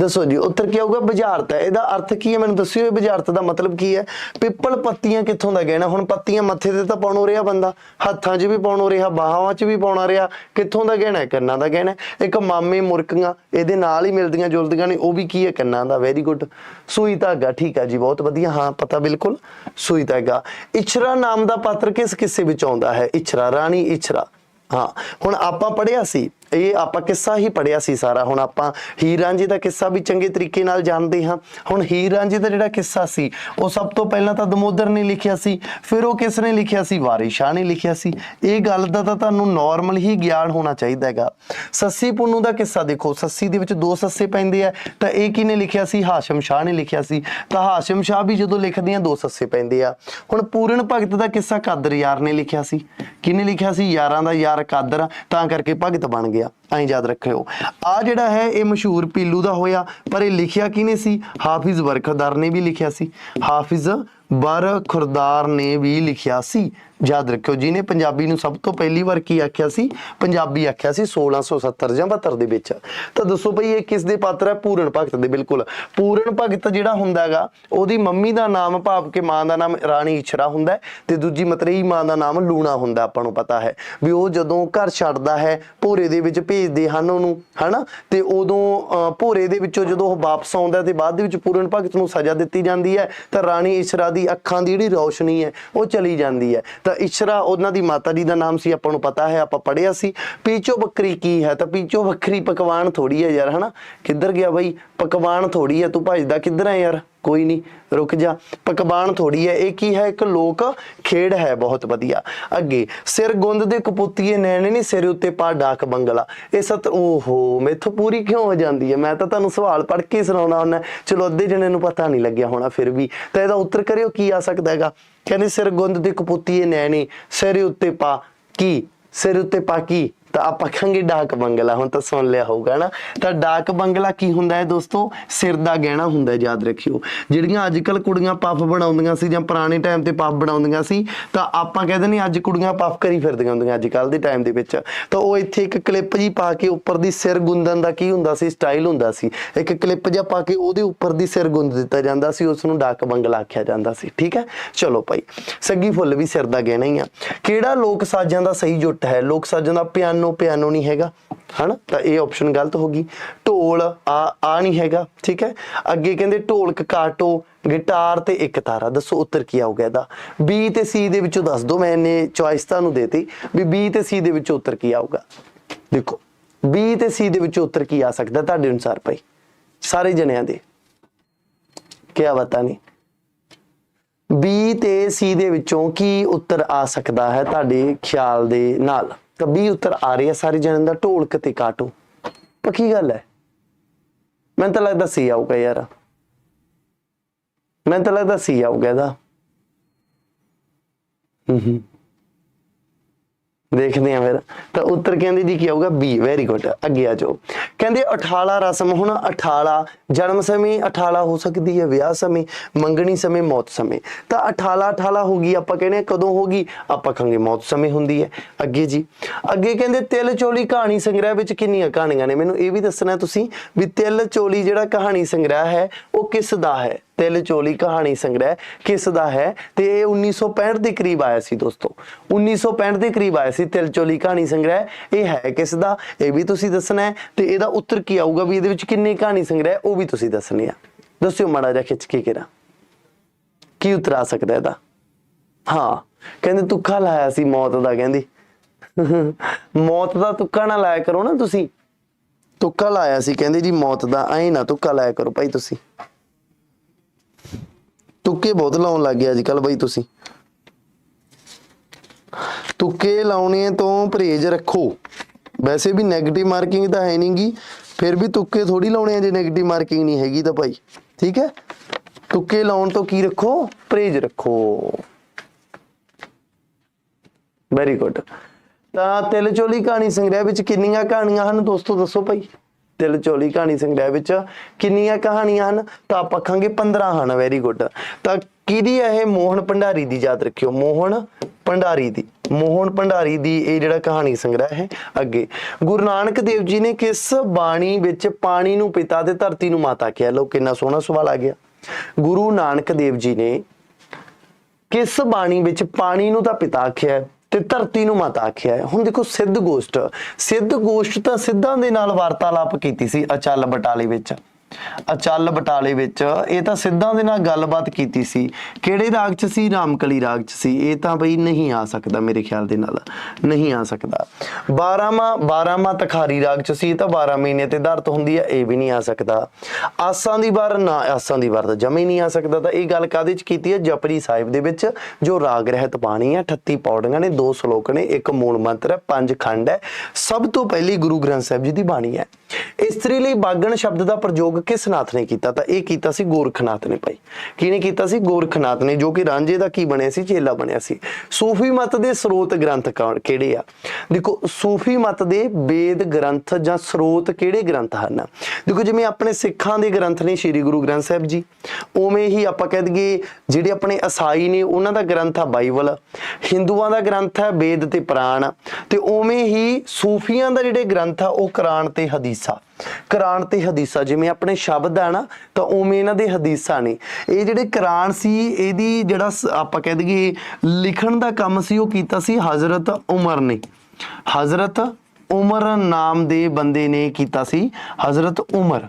ਦੱਸੋ ਜੀ, ਉੱਤਰ ਕੀ ਆਊਗਾ? ਬੁਝਾਰਤ ਹੈ। ਇਹਦਾ ਅਰਥ ਕੀ ਹੈ? ਮੈਨੂੰ ਦੱਸਿਓ, ਇਹ ਬੁਝਾਰਤ ਦਾ ਮਤਲਬ ਕੀ ਹੈ? ਪਿੱਪਲ ਪੱਤੀਆਂ ਕਿੱਥੋਂ ਦਾ ਗਹਿਣਾ? ਹੁਣ ਪੱਤੀਆਂ ਮੱਥੇ ਤੇ ਤਾਂ ਪਾਉਣੋ ਰਿਹਾ ਬੰਦਾ। ਹੱਥਾਂ 'ਚ ਵੀ ਪਾਉਣੋ ਰਿਹਾ, ਬਾਹਾਂ 'ਚ ਵੀ ਪਾਉਣਾ ਰਿਹਾ। ਕਿੱਥੋਂ ਦਾ ਗਹਿਣਾ ਕੰਨਾਂ ਦਾ ਗਹਿਣਾ ਇੱਕ ਮਾਮੇ ਮੁਰਕੀਆਂ ਇਹਦੇ ਨਾਲ ਹੀ ਮਿਲਦੀਆਂ, ਜੁਲਦੀਆਂ ਨੇ। ਉਹ ਵੀ ਕੀ ਹੈ? ਕੰਨਾਂ ਦਾ। ਵੈਰੀ ਗੁੱਡ ਸੂਈ ਧਾਗਾ। ਠੀਕ ਹੈ ਜੀ, ਬਹੁਤ ਵਧੀਆ। ਹਾਂ, ਪਤਾ ਬਿਲਕੁਲ। ਸੂਈ ਧਾਗਾ। ਇਛਰਾ ਨਾਮ ਦਾ ਪਾਤਰ ਕਿਸ ਕਿੱਸੇ ਵਿੱਚ ਆਉਂਦਾ ਹੈ? ਇਛਰਾ ਰਾਣੀ, ਇਛਰਾ। ਹਾਂ, ਹੁਣ ਆਪਾਂ ਪੜਿਆ ਸੀ ਇਹ ਆਪਾਂ ਕਿੱਸਾ ਹੀ ਪੜਿਆ ਸੀ ਸਾਰਾ। ਹੁਣ ਆਪਾਂ ਹੀਰ ਰਾਂਝੇ ਦਾ ਕਿੱਸਾ ਵੀ ਚੰਗੇ ਤਰੀਕੇ ਨਾਲ ਜਾਣਦੇ ਹਾਂ। ਹੁਣ ਹੀਰ ਰਾਂਝੇ ਦਾ ਜਿਹੜਾ ਕਿੱਸਾ ਸੀ, ਉਹ ਸਭ ਤੋਂ ਪਹਿਲਾਂ ਤਾਂ ਦਮੋਦਰ ਨੇ ਲਿਖਿਆ ਸੀ, ਫਿਰ ਉਹ ਕਿਸ ਨੇ ਲਿਖਿਆ ਸੀ? ਵਾਰਿਸ ਸ਼ਾਹ ਨੇ ਲਿਖਿਆ ਸੀ। ਇਹ ਗੱਲ ਦਾ ਤਾਂ ਤੁਹਾਨੂੰ ਨਾਰਮਲ ਹੀ ਗਿਆਨ ਹੋਣਾ ਚਾਹੀਦਾ ਹੈਗਾ। ਸੱਸੀ ਪੁੰਨੂ ਦਾ ਕਿੱਸਾ ਦੇਖੋ, ਸੱਸੀ ਦੇ ਵਿੱਚ ਦੋ ਸੱਸੇ ਪੈਂਦੇ ਆ। ਤਾਂ ਇਹ ਕਿਹਨੇ ਲਿਖਿਆ ਸੀ? ਹਾਸ਼ਮ ਸ਼ਾਹ ਨੇ ਲਿਖਿਆ ਸੀ। ਤਾਂ ਹਾਸ਼ਮ ਸ਼ਾਹ ਵੀ ਜਦੋਂ ਲਿਖਦੇ ਆ ਦੋ ਸੱਸੇ ਪੈਂਦੇ ਆ। ਹੁਣ ਪੂਰਨ ਭਗਤ ਦਾ ਕਿੱਸਾ ਕਾਦਰ ਯਾਰ ਨੇ ਲਿਖਿਆ ਸੀ। ਕਿਹਨੇ ਲਿਖਿਆ ਸੀ? ਯਾਰਾਂ ਦਾ ਯਾਰ ਕਾਦਰ। ਤਾਂ ਕਰਕੇ ਭਗਤ ਬਣ ਗਿਆ। ਐਂ ਯਾਦ ਰੱਖਿਓ। ਆ ਜਿਹੜਾ ਹੈ, ਇਹ ਮਸ਼ਹੂਰ ਪੀਲੂ ਦਾ ਹੋਇਆ, ਪਰ ਇਹ ਲਿਖਿਆ ਕਿਹਨੇ ਸੀ? ਹਾਫਿਜ਼ ਬਰਖਦਾਰ ਨੇ ਵੀ ਲਿਖਿਆ ਸੀ। ਹਾਫਿਜ਼ ਬਰ ਖੁਰਦਾਰ ਨੇ ਵੀ ਲਿਖਿਆ ਸੀ। ਯਾਦ ਰੱਖਿਓ ਜਿਹਨੇ ਪੰਜਾਬੀ ਨੂੰ ਸਭ ਤੋਂ ਪਹਿਲੀ ਵਾਰ ਕੀ ਆਖਿਆ ਸੀ? ਪੰਜਾਬੀ ਆਖਿਆ ਸੀ 1670 ਜਾਂ 72 ਦੇ ਵਿੱਚ। ਤਾਂ ਦੱਸੋ ਭਈ ਇਹ ਕਿਸ ਦੇ ਪਾਤਰ ਹੈ? ਪੂਰਨ ਭਗਤ ਦੇ ਬਿਲਕੁਲ। ਪੂਰਨ ਭਗਤ ਜਿਹੜਾ ਹੁੰਦਾ ਹੈਗਾ ਉਹਦੀ ਮੰਮੀ ਦਾ ਨਾਮ ਭਾਵ ਕਿ ਮਾਂ ਦਾ ਨਾਮ ਰਾਣੀ ਇਛਰਾ ਹੁੰਦਾ ਹੈ ਤੇ ਦੂਜੀ ਮਤਰੇਈ ਮਾਂ ਦਾ ਨਾਮ ਲੂਣਾ ਹੁੰਦਾ ਆਪਾਂ ਨੂੰ ਪਤਾ ਹੈ। ਵੀ ਉਹ ਜਦੋਂ ਘਰ ਛੱਡਦਾ ਹੈ ਭੋਰੇ ਦੇ ਵਿੱਚ ਭੇਜਦੇ ਹਨ ਉਹਨੂੰ ਹਨਾ? ਤੇ ਉਦੋਂ ਅਹ, ਭੋਰੇ ਦੇ ਵਿੱਚੋਂ ਜਦੋਂ ਉਹ ਵਾਪਸ ਆਉਂਦਾ ਤੇ ਬਾਅਦ ਦੇ ਵਿੱਚ ਪੂਰਨ ਭਗਤ ਨੂੰ ਸਜ਼ਾ ਦਿੱਤੀ ਜਾਂਦੀ ਹੈ ਤਾਂ ਰਾਣੀ ਇਸ਼ਰਾ ਦੀ ਅੱਖਾਂ ਦੀ ਜਿਹੜੀ ਰੌਸ਼ਨੀ ਹੈ ਉਹ ਚਲੀ ਜਾਂਦੀ ਹੈ। ਤਾਂ ਇਸ਼ਰਾ ਉਹਨਾਂ ਦੀ ਮਾਤਾ ਜੀ ਦਾ ਨਾਮ ਸੀ, ਆਪਾਂ ਨੂੰ ਪਤਾ ਹੈ, ਆਪਾਂ ਪੜਿਆ ਸੀ। ਪੀਚੋ ਬੱਕਰੀ ਕੀ ਹੈ? ਤਾਂ ਪੀਚੋ ਬੱਕਰੀ ਪਕਵਾਨ ਥੋੜੀ ਹੈ ਯਾਰ, ਹਨਾ? ਕਿੱਧਰ ਗਿਆ ਬਾਈ? ਪਕਵਾਨ ਥੋੜੀ ਹੈ, ਤੂੰ ਭੱਜਦਾ ਕਿੱਧਰ ਹੈ ਯਾਰ? ਕੋਈ ਨਹੀਂ, ਰੁਕ ਜਾ। ਪਕਵਾਨ ਥੋੜੀ ਹੈ, ਇਹ ਕੀ ਹੈ? ਇੱਕ ਲੋਕ ਖੇਡ ਹੈ, ਬਹੁਤ ਵਧੀਆ। ਅੱਗੇ, ਸਿਰ ਗੁੰਦ ਦੇ ਕਪੂਤੀਏ ਨੈਣੇ ਨਹੀਂ, ਸਿਰ ਉੱਤੇ ਪਾ ਡਾਕ ਬੰਗਲਾ। ਇਹ ਸਤ, ਓਹੋ, ਮੈਥੋਂ ਪੂਰੀ ਕਿਉਂ ਹੋ ਜਾਂਦੀ ਹੈ? ਮੈਂ ਤਾਂ ਤੁਹਾਨੂੰ ਸਵਾਲ ਪੜ੍ਹ ਕੇ ਸੁਣਾਉਣਾ ਹੁੰਦਾ। ਚਲੋ, ਅੱਧੇ ਜਣੇ ਨੂੰ ਪਤਾ ਨਹੀਂ ਲੱਗਿਆ ਹੋਣਾ ਫਿਰ ਵੀ। ਤਾਂ ਇਹਦਾ ਉੱਤਰ ਕਰਿਓ, ਕੀ ਆ ਸਕਦਾ ਹੈਗਾ? ਕਹਿੰਦੇ, ਸਿਰ ਗੁੰਦ ਦੀ ਕਪੂਤੀ ਕਪੂਤੀਏ ਨੈਣੀ ਸਿਰ ਉੱਤੇ ਪਾ ਕੀ? ਸਿਰ ਉੱਤੇ ਪਾ ਕੀ? ਤਾਂ ਆਪਾਂ ਕਹਾਂਗੇ ਡਾਕ ਬੰਗਲਾ, ਹੁਣ ਤਾਂ ਸੁਣ ਲਿਆ ਹੋਊਗਾ ਨਾ। ਤਾਂ ਡਾਕ ਬੰਗਲਾ ਕੀ ਹੁੰਦਾ ਹੈ ਦੋਸਤੋ? ਸਿਰ ਦਾ ਗਹਿਣਾ ਹੁੰਦਾ ਹੈ, ਯਾਦ ਰੱਖਿਓ। ਜਿਹੜੀਆਂ ਅੱਜ ਕੱਲ ਕੁੜੀਆਂ ਪਫ ਬਣਾਉਂਦੀਆਂ ਸੀ ਜਾਂ ਪੁਰਾਣੇ ਟਾਈਮ ਤੇ ਪਫ ਬਣਾਉਂਦੀਆਂ ਸੀ, ਤਾਂ ਆਪਾਂ ਕਹਿੰਦੇ ਨੇ ਅੱਜ ਕੁੜੀਆਂ ਪਫ ਕਰੀ ਫਿਰਦੀਆਂ ਹੁੰਦੀਆਂ ਅੱਜ ਕੱਲ ਦੇ ਟਾਈਮ ਦੇ ਵਿੱਚ। ਤਾਂ ਉਹ ਇੱਥੇ ਇੱਕ ਕਲਿੱਪ ਜੀ ਪਾ ਕੇ ਉੱਪਰ ਦੀ ਸਿਰ ਗੁੰਦਨ ਦਾ ਕੀ ਹੁੰਦਾ ਸੀ? ਸਟਾਈਲ ਹੁੰਦਾ ਸੀ। ਇੱਕ ਕਲਿੱਪ ਜਿਹਾ ਪਾ ਕੇ ਉਹਦੇ ਉੱਪਰ ਦੀ ਸਿਰ ਗੁੰਦ ਦਿੱਤਾ ਜਾਂਦਾ ਸੀ, ਉਸ ਨੂੰ ਡਾਕ ਬੰਗਲਾ ਆਖਿਆ ਜਾਂਦਾ ਸੀ। ਠੀਕ ਹੈ? ਚਲੋ ਭਾਈ, ਸੱਗੀ ਫੁੱਲ ਵੀ ਸਿਰ ਦਾ ਗਹਿਣਾ ਹੀ ਆ। ਕਿਹੜਾ ਲੋਕ ਸਾਜ਼ਾਂ ਦਾ ਸਹੀ ਜੁੱਟ ਹੈ? ਲੋਕ ਸਾਜ਼ਾਂ ਦਾ ਪਿਆਨੋ ਪਿਆਨੋ ਨਹੀਂ ਹੈਗਾ, ਹਨਾ? ਤਾਂ ਇਹ ਆਪਸ਼ਨ ਗਲਤ ਹੋ ਗਈ। ਢੋਲ, ਆ ਆ ਨਹੀਂ ਹੈਗਾ, ਠੀਕ ਹੈ? ਅੱਗੇ ਕਹਿੰਦੇ ਢੋਲਕ, ਕਾਟੋ, ਗਿਟਾਰ ਤੇ ਇੱਕ ਤਾਰਾ। ਦੱਸੋ ਉੱਤਰ ਕੀ ਆਊਗਾ ਇਹਦਾ? B ਤੇ C ਦੇ ਵਿੱਚੋਂ ਦੱਸ ਦਿਓ, ਮੈਂ ਇਹਨੇ ਚੁਆਇਸ ਤੁਹਾਨੂੰ ਦੇਤੀ ਵੀ B ਤੇ C ਦੇ ਵਿੱਚੋਂ ਉੱਤਰ ਕੀ ਆਊਗਾ। ਦੇਖੋ, B ਤੇ C ਦੇ ਵਿੱਚੋਂ ਉੱਤਰ ਕੀ ਆ ਸਕਦਾ ਤੁਹਾਡੇ ਅਨੁਸਾਰ ਭਾਈ? ਸਾਰੇ ਜਣਿਆਂ ਦੇ। ਕੀ ਪਤਾ ਨਹੀਂ ਬੀ ਤੇ ਸੀ ਦੇ ਵਿੱਚੋਂ ਕੀ ਉੱਤਰ ਆ ਸਕਦਾ ਹੈ ਤੁਹਾਡੇ ਖਿਆਲ ਦੇ ਨਾਲ? ਤਾਂ ਉੱਤਰ ਆ ਰਿਹਾ ਸਾਰੇ ਜਣਿਆਂ ਦਾ ਢੋਲਕ ਤੇ ਕਾਟੋ। ਪੱਕੀ ਗੱਲ ਹੈ? ਮੈਨੂੰ ਤਾਂ ਲੱਗਦਾ ਸੀ ਆਊਗਾ ਯਾਰ। ਮੈਨੂੰ ਤਾਂ ਲੱਗਦਾ ਸੀ ਆਊਗਾ ਇਹਦਾ। ਹੂੰ ਹੂੰ। ਦੇਖਦੇ ਆ ਫਿਰ। ਤਾਂ ਉੱਤਰ ਕਹਿੰਦੇ ਜੀ ਕੀ ਆਊਗਾ? ਬੀ ਵੈਰੀ ਗੁੱਡ ਅੱਗੇ ਆ ਜਾਓ। ਕਹਿੰਦੇ ਅਠਾਲਾ ਰਸਮ, ਹੁਣ ਅਠਾਲਾ, ਜਨਮ ਸਮੇਂ ਅਠਾਲਾ ਹੋ ਸਕਦੀ ਹੈ, ਵਿਆਹ ਸਮੇਂ, ਮੰਗਣੀ ਸਮੇਂ, ਮੌਤ ਸਮੇਂ। ਤਾਂ ਅਠਾਲਾ ਅਠਾਲਾ ਹੋ ਗਈ, ਆਪਾਂ ਕਹਿੰਦੇ ਹਾਂ ਕਦੋਂ ਹੋਗੀ ਆਪਾਂ ਕਹਾਂਗੇ ਮੌਤ ਸਮੇਂ ਹੁੰਦੀ ਹੈ। ਅੱਗੇ ਜੀ। ਅੱਗੇ ਕਹਿੰਦੇ ਤਿਲ ਚੋਲੀ ਕਹਾਣੀ ਸੰਗ੍ਰਹਿ ਵਿੱਚ ਕਿੰਨੀਆਂ ਕਹਾਣੀਆਂ ਨੇ? ਮੈਨੂੰ ਇਹ ਵੀ ਦੱਸਣਾ ਤੁਸੀਂ ਵੀ ਤਿਲ ਚੋਲੀ ਜਿਹੜਾ ਕਹਾਣੀ ਸੰਗ੍ਰਹਿ ਹੈ, ਉਹ ਕਿਸ ਦਾ ਹੈ? ਤਿਲ ਚੋਲੀ ਕਹਾਣੀ ਸੰਗ੍ਰਹਿ ਕਿਸ ਦਾ ਹੈ ਤੇ ਇਹ 1965 ਦੇ ਕਰੀਬ ਆਇਆ ਸੀ ਦੋਸਤੋ। 1965 ਦੇ ਕਰੀਬ ਆਇਆ ਸੀ ਤਿਲ ਚੋਲੀ ਕਹਾਣੀ ਸੰਗ੍ਰਹਿ, ਇਹ ਹੈ ਕਿਸ ਦਾ, ਇਹ ਵੀ ਤੁਸੀਂ ਦੱਸਣਾ ਹੈ ਤੇ ਇਹਦਾ ਉੱਤਰ ਕੀ ਆਊਗਾ ਵੀ ਇਹਦੇ ਵਿੱਚ ਕਿੰਨੇ ਕਹਾਣੀ ਸੰਗ੍ਰਹਿ, ਉਹ ਵੀ ਤੁਸੀਂ ਦੱਸਣੇ ਆ। ਦੱਸਿਓ ਮਾੜਾ ਜਿਹਾ ਖਿੱਚ ਕੇ ਕਿਰਾ ਕੀ ਉੱਤਰ ਆ ਸਕਦਾ ਇਹਦਾ? ਹਾਂ, ਕਹਿੰਦੇ ਤੁੱਕਾ ਲਾਇਆ ਸੀ ਮੌਤ ਦਾ, ਕਹਿੰਦੀ। ਮੌਤ ਦਾ ਤੁੱਕਾ ਨਾ ਲਾਇਆ ਕਰੋ ਨਾ ਤੁਸੀਂ। ਤੁੱਕਾ ਲਾਇਆ ਸੀ, ਕਹਿੰਦੇ ਜੀ ਮੌਤ ਦਾ, ਐਂ ਨਾ ਤੁੱਕਾ ਲਾਇਆ ਕਰੋ ਭਾਈ ਤੁਸੀਂ। ਤੁੱਕੇ ਬਹੁਤ ਲਾਉਣ ਲੱਗ ਗਏ ਅੱਜ ਕੱਲ ਬਈ ਤੁਸੀਂ। ਤੁੱਕੇ ਲਾਉਣੇ ਤੋਂ ਪਰਹੇਜ਼ ਰੱਖੋ। ਵੈਸੇ ਵੀ 네ਗੇਟਿਵ ਮਾਰਕਿੰਗ ਤਾਂ ਹੈ ਨਹੀਂਗੀ ਫਿਰ ਵੀ ਤੁੱਕੇ ਥੋੜੀ ਲਾਉਣੇ ਆ, ਜੇ 네ਗੇਟਿਵ ਮਾਰਕਿੰਗ ਨਹੀਂ ਹੈਗੀ ਤਾਂ ਭਾਈ ਠੀਕ ਹੈ? ਤੁੱਕੇ ਲਾਉਣ ਤੋਂ ਕੀ ਰੱਖੋ? ਪਰਹੇਜ਼ ਰੱਖੋ। ਵੈਰੀ ਗੁੱਡ ਤਾਂ ਤਿਲ ਚੋਲੀ ਕਹਾਣੀ ਸੰਗ੍ਰਹਿ ਵਿੱਚ ਕਿੰਨੀਆਂ ਕਹਾਣੀਆਂ ਹਨ ਦੋਸਤੋ, ਦੱਸੋ ਭਾਈ ਤਿਲ ਚੋਲੀ ਕਹਾਣੀ ਸੰਗ੍ਰਹਿ ਵਿੱਚ ਕਿੰਨੀਆਂ ਕਹਾਣੀਆਂ ਹਨ, ਤਾਂ ਆਪਾਂ ਕਹਾਂਗੇ 15 ਹਨ ਵੈਰੀ ਗੁੱਡ ਤਾਂ ਕਿਹਦੀ ਹੈ ਇਹ ਮੋਹਨ ਭੰਡਾਰੀ ਦੀ ਯਾਦ ਰੱਖਿਓ, ਮੋਹਨ ਭੰਡਾਰੀ ਦੀ। ਮੋਹਨ ਭੰਡਾਰੀ ਦੀ ਇਹ ਜਿਹੜਾ ਕਹਾਣੀ ਸੰਗ੍ਰਹਿ ਹੈ, ਅੱਗੇ। ਗੁਰੂ ਨਾਨਕ ਦੇਵ ਜੀ ਨੇ ਕਿਸ ਬਾਣੀ ਵਿੱਚ ਪਾਣੀ ਨੂੰ ਪਿਤਾ ਤੇ ਧਰਤੀ ਨੂੰ ਮਾਤਾ ਕਿਹਾ? ਲੋ ਕਿੰਨਾ ਸੋਹਣਾ ਸਵਾਲ ਆ ਗਿਆ। ਗੁਰੂ ਨਾਨਕ ਦੇਵ ਜੀ ਨੇ ਕਿਸ ਬਾਣੀ ਵਿੱਚ ਪਾਣੀ ਨੂੰ ਤਾਂ ਪਿਤਾ ਆਖਿਆ ਹੈ? ਤੇ ਧਰਤੀ ਨੂੰ ਮਾਤਾ ਆਖਿਆ ਹੈ। ਹੁਣ ਦੇਖੋ, ਸਿੱਧ ਗੋਸ਼ਟ। ਸਿੱਧ ਗੋਸ਼ਟ ਤਾਂ ਸਿੱਧਾਂ ਦੇ ਨਾਲ ਵਾਰਤਾਲਾਪ ਕੀਤੀ ਸੀ ਅਚਲ ਬਟਾਲੇ ਵਿੱਚ। ਅਚਲ ਬਟਾਲੇ ਵਿੱਚ, ਇਹ ਤਾਂ ਸਿੱਧਾਂ ਦੇ ਨਾਲ ਗੱਲਬਾਤ ਕੀਤੀ ਸੀ। ਕਿਹੜੇ ਰਾਗ 'ਚ ਸੀ? ਰਾਮਕਲੀ ਰਾਗ 'ਚ ਸੀ। ਇਹ ਤਾਂ ਬਈ ਨਹੀਂ ਆ ਸਕਦਾ ਮੇਰੇ ਖਿਆਲ ਦੇ ਨਾਲ। ਨਹੀਂ ਆ ਸਕਦਾ। 12ਵਾਂ 12ਵਾਂ ਤਖਾਰੀ ਰਾਗ 'ਚ ਸੀ, ਇਹ ਤਾਂ 12 ਮਹੀਨੇ ਤੇ ਦਰਤ ਹੁੰਦੀ ਹੈ ਇਹ ਵੀ ਨਹੀਂ ਆ ਸਕਦਾ। ਆਸਾਂ ਦੀ ਵਾਰ, ਨਾ, ਆਸਾਂ ਦੀ ਵਾਰ ਤਾਂ ਜਮੇ ਨਹੀਂ ਆ ਸਕਦਾ। ਤਾਂ ਇਹ ਗੱਲ ਕਾਦੇ 'ਚ ਕੀਤੀ ਹੈ ਜਪਰੀ ਸਾਹਿਬ ਦੇ ਵਿੱਚ, ਜੋ ਰਾਗ ਰਹਿਤ ਬਾਣੀ ਹੈ 38 ਪੌੜੀਆਂ ਨੇ, ਦੋ ਸ਼ਲੋਕ ਨੇ, ਇੱਕ ਮੂਲ ਮੰਤਰ ਹੈ, ਪੰਜ ਖੰਡ ਹੈ। ਸਭ ਤੋਂ ਪਹਿਲੀ ਗੁਰੂ ਗ੍ਰੰਥ ਸਾਹਿਬ ਜੀ ਦੀ ਬਾਣੀ ਹੈ। ਇਸਤਰੀ ਲਈ ਬਾਗਣ ਸ਼ਬਦ ਦਾ ਪ੍ਰਯੋਗ ਕਿਸ ਨਾਥ ਨੇ ਕੀਤਾ ਤਾਂ ਇਹ ਕੀਤਾ ਸੀ ਗੋਰਖਨਾਥ ਨੇ ਭਾਈ। ਕਿਹਨੇ ਕੀਤਾ ਸੀ? ਗੋਰਖਨਾਥ ਨੇ, ਜੋ ਕਿ ਰਾਂਝੇ ਦਾ ਕੀ ਬਣਿਆ ਸੀ? ਚੇਲਾ ਬਣਿਆ ਸੀ। ਸੂਫੀ ਮਤ ਦੇ ਸਰੋਤ ਗ੍ਰੰਥ ਕਿਹੜੇ ਆ? ਦੇਖੋ, ਸੂਫੀ ਮਤ ਦੇ ਵੇਦ ਗ੍ਰੰਥ ਜਾਂ ਸਰੋਤ ਕਿਹੜੇ ਗ੍ਰੰਥ ਹਨ? ਦੇਖੋ, ਜਿਵੇਂ ਆਪਣੇ ਸਿੱਖਾਂ ਦੇ ਗ੍ਰੰਥ ਨੇ ਸ੍ਰੀ ਗੁਰੂ ਗ੍ਰੰਥ ਸਾਹਿਬ ਜੀ, ਉਵੇਂ ਹੀ ਆਪਾਂ ਕਹਿ ਦਈਏ, ਜਿਹੜੇ ਆਪਣੇ ਈਸਾਈ ਨੇ, ਉਹਨਾਂ ਦਾ ਗ੍ਰੰਥ ਆ ਬਾਈਬਲ। ਹਿੰਦੂਆਂ ਦਾ ਗ੍ਰੰਥ ਹੈ ਵੇਦ ਤੇ ਪੁਰਾਣ। ਤੇ ਉਵੇਂ ਹੀ ਸੂਫੀਆਂ ਦਾ ਜਿਹੜੇ ਗ੍ਰੰਥ ਆ, ਉਹ ਕੁਰਾਨ ਤੇ ਹਦੀਸਾ। ਕੁਰਾਨ ਤੇ ਹਦੀਸਾਂ ਜਿਵੇਂ ਆਪਣੇ ਸ਼ਬਦ ਆ ਨਾ ਤਾਂ ਉਵੇਂ ਇਹਨਾਂ ਦੇ ਹਦੀਸਾ ਨੇ। ਇਹ ਜਿਹੜੇ ਕੁਰਾਨ ਸੀ ਇਹਦੀ ਜਿਹੜਾ ਆਪਾਂ ਕਹਿ ਦਈਏ ਲਿਖਣ ਦਾ ਕੰਮ ਸੀ ਉਹ ਕੀਤਾ ਸੀ ਹਜ਼ਰਤ ਉਮਰ ਨੇ। ਹਜ਼ਰਤ ਉਮਰ ਨਾਮ ਦੇ ਬੰਦੇ ਨੇ ਕੀਤਾ ਸੀ ਹਜ਼ਰਤ ਉਮਰ।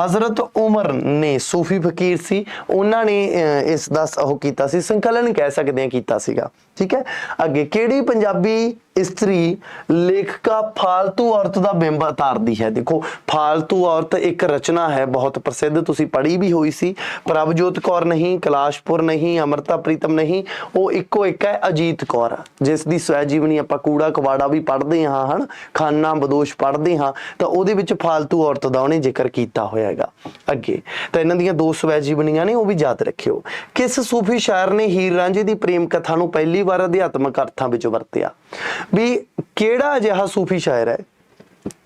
ਹਜ਼ਰਤ ਉਮਰ ਨੇ ਸੂਫੀ ਫਕੀਰ ਸੀ ਉਹਨਾਂ ਨੇ ਅਹ, ਇਸ ਦਾ ਉਹ ਕੀਤਾ ਸੀ ਸੰਕਲਨ ਕਹਿ ਸਕਦੇ ਹਾਂ ਕੀਤਾ ਸੀਗਾ। ਠੀਕ ਹੈ? ਅੱਗੇ, ਕਿਹੜੀ ਪੰਜਾਬੀ ਇਸਤਰੀ ਲੇਖਕਾ ਫਾਲਤੂ ਔਰਤ ਦਾ ਬਿੰਬ ਉਤਾਰਦੀ ਹੈ? ਦੇਖੋ, ਫਾਲਤੂ ਔਰਤ ਇੱਕ ਰਚਨਾ ਹੈ, ਬਹੁਤ ਪ੍ਰਸਿੱਧ, ਤੁਸੀਂ ਪੜ੍ਹੀ ਵੀ ਹੋਈ ਸੀ। ਪ੍ਰਭਜੋਤ ਕੌਰ ਨਹੀਂ, ਕਲਾਸ਼ਪੁਰ ਨਹੀਂ, ਅਮਰਤਾ ਪ੍ਰੀਤਮ ਨਹੀਂ, ਉਹ ਇੱਕੋ ਇੱਕ ਹੈ, ਅਜੀਤ ਕੌਰ। ਜਿਸ ਦੀ ਸਵੈ ਜੀਵਨੀ ਆਪਾਂ ਕੂੜਾ ਕਵਾੜਾ ਵੀ ਪੜ੍ਹਦੇ ਹਾਂ ਹਨ ਖਾਨਾ ਬਦੋਸ਼ ਪੜ੍ਹਦੇ ਹਾਂ, ਤਾਂ ਉਹਦੇ ਵਿੱਚ ਫਾਲਤੂ ਔਰਤ ਦਾ ਉਹਨੇ ਜ਼ਿਕਰ ਕੀਤਾ ਹੋਇਆ ਹੈਗਾ। ਅੱਗੇ, ਤਾਂ ਇਹਨਾਂ ਦੀਆਂ ਦੋ ਸਵੈ ਜੀਵਨੀਆਂ ਨੇ, ਉਹ ਵੀ ਯਾਦ ਰੱਖਿਓ। ਕਿਸ ਸੂਫੀ ਸ਼ਾਇਰ ਨੇ ਹੀਰ ਰਾਂਝੇ ਦੀ ਪ੍ਰੇਮ ਕਥਾ ਨੂੰ ਪਹਿਲੀ ਵਾਰ ਅਧਿਆਤਮਕ ਅਰਥਾਂ ਵਿੱਚ ਵਰਤਿਆ। ਵੀ ਕਿਹੜਾ ਅਜਿਹਾ ਸੂਫੀ ਸ਼ਾਇਰ ਹੈ?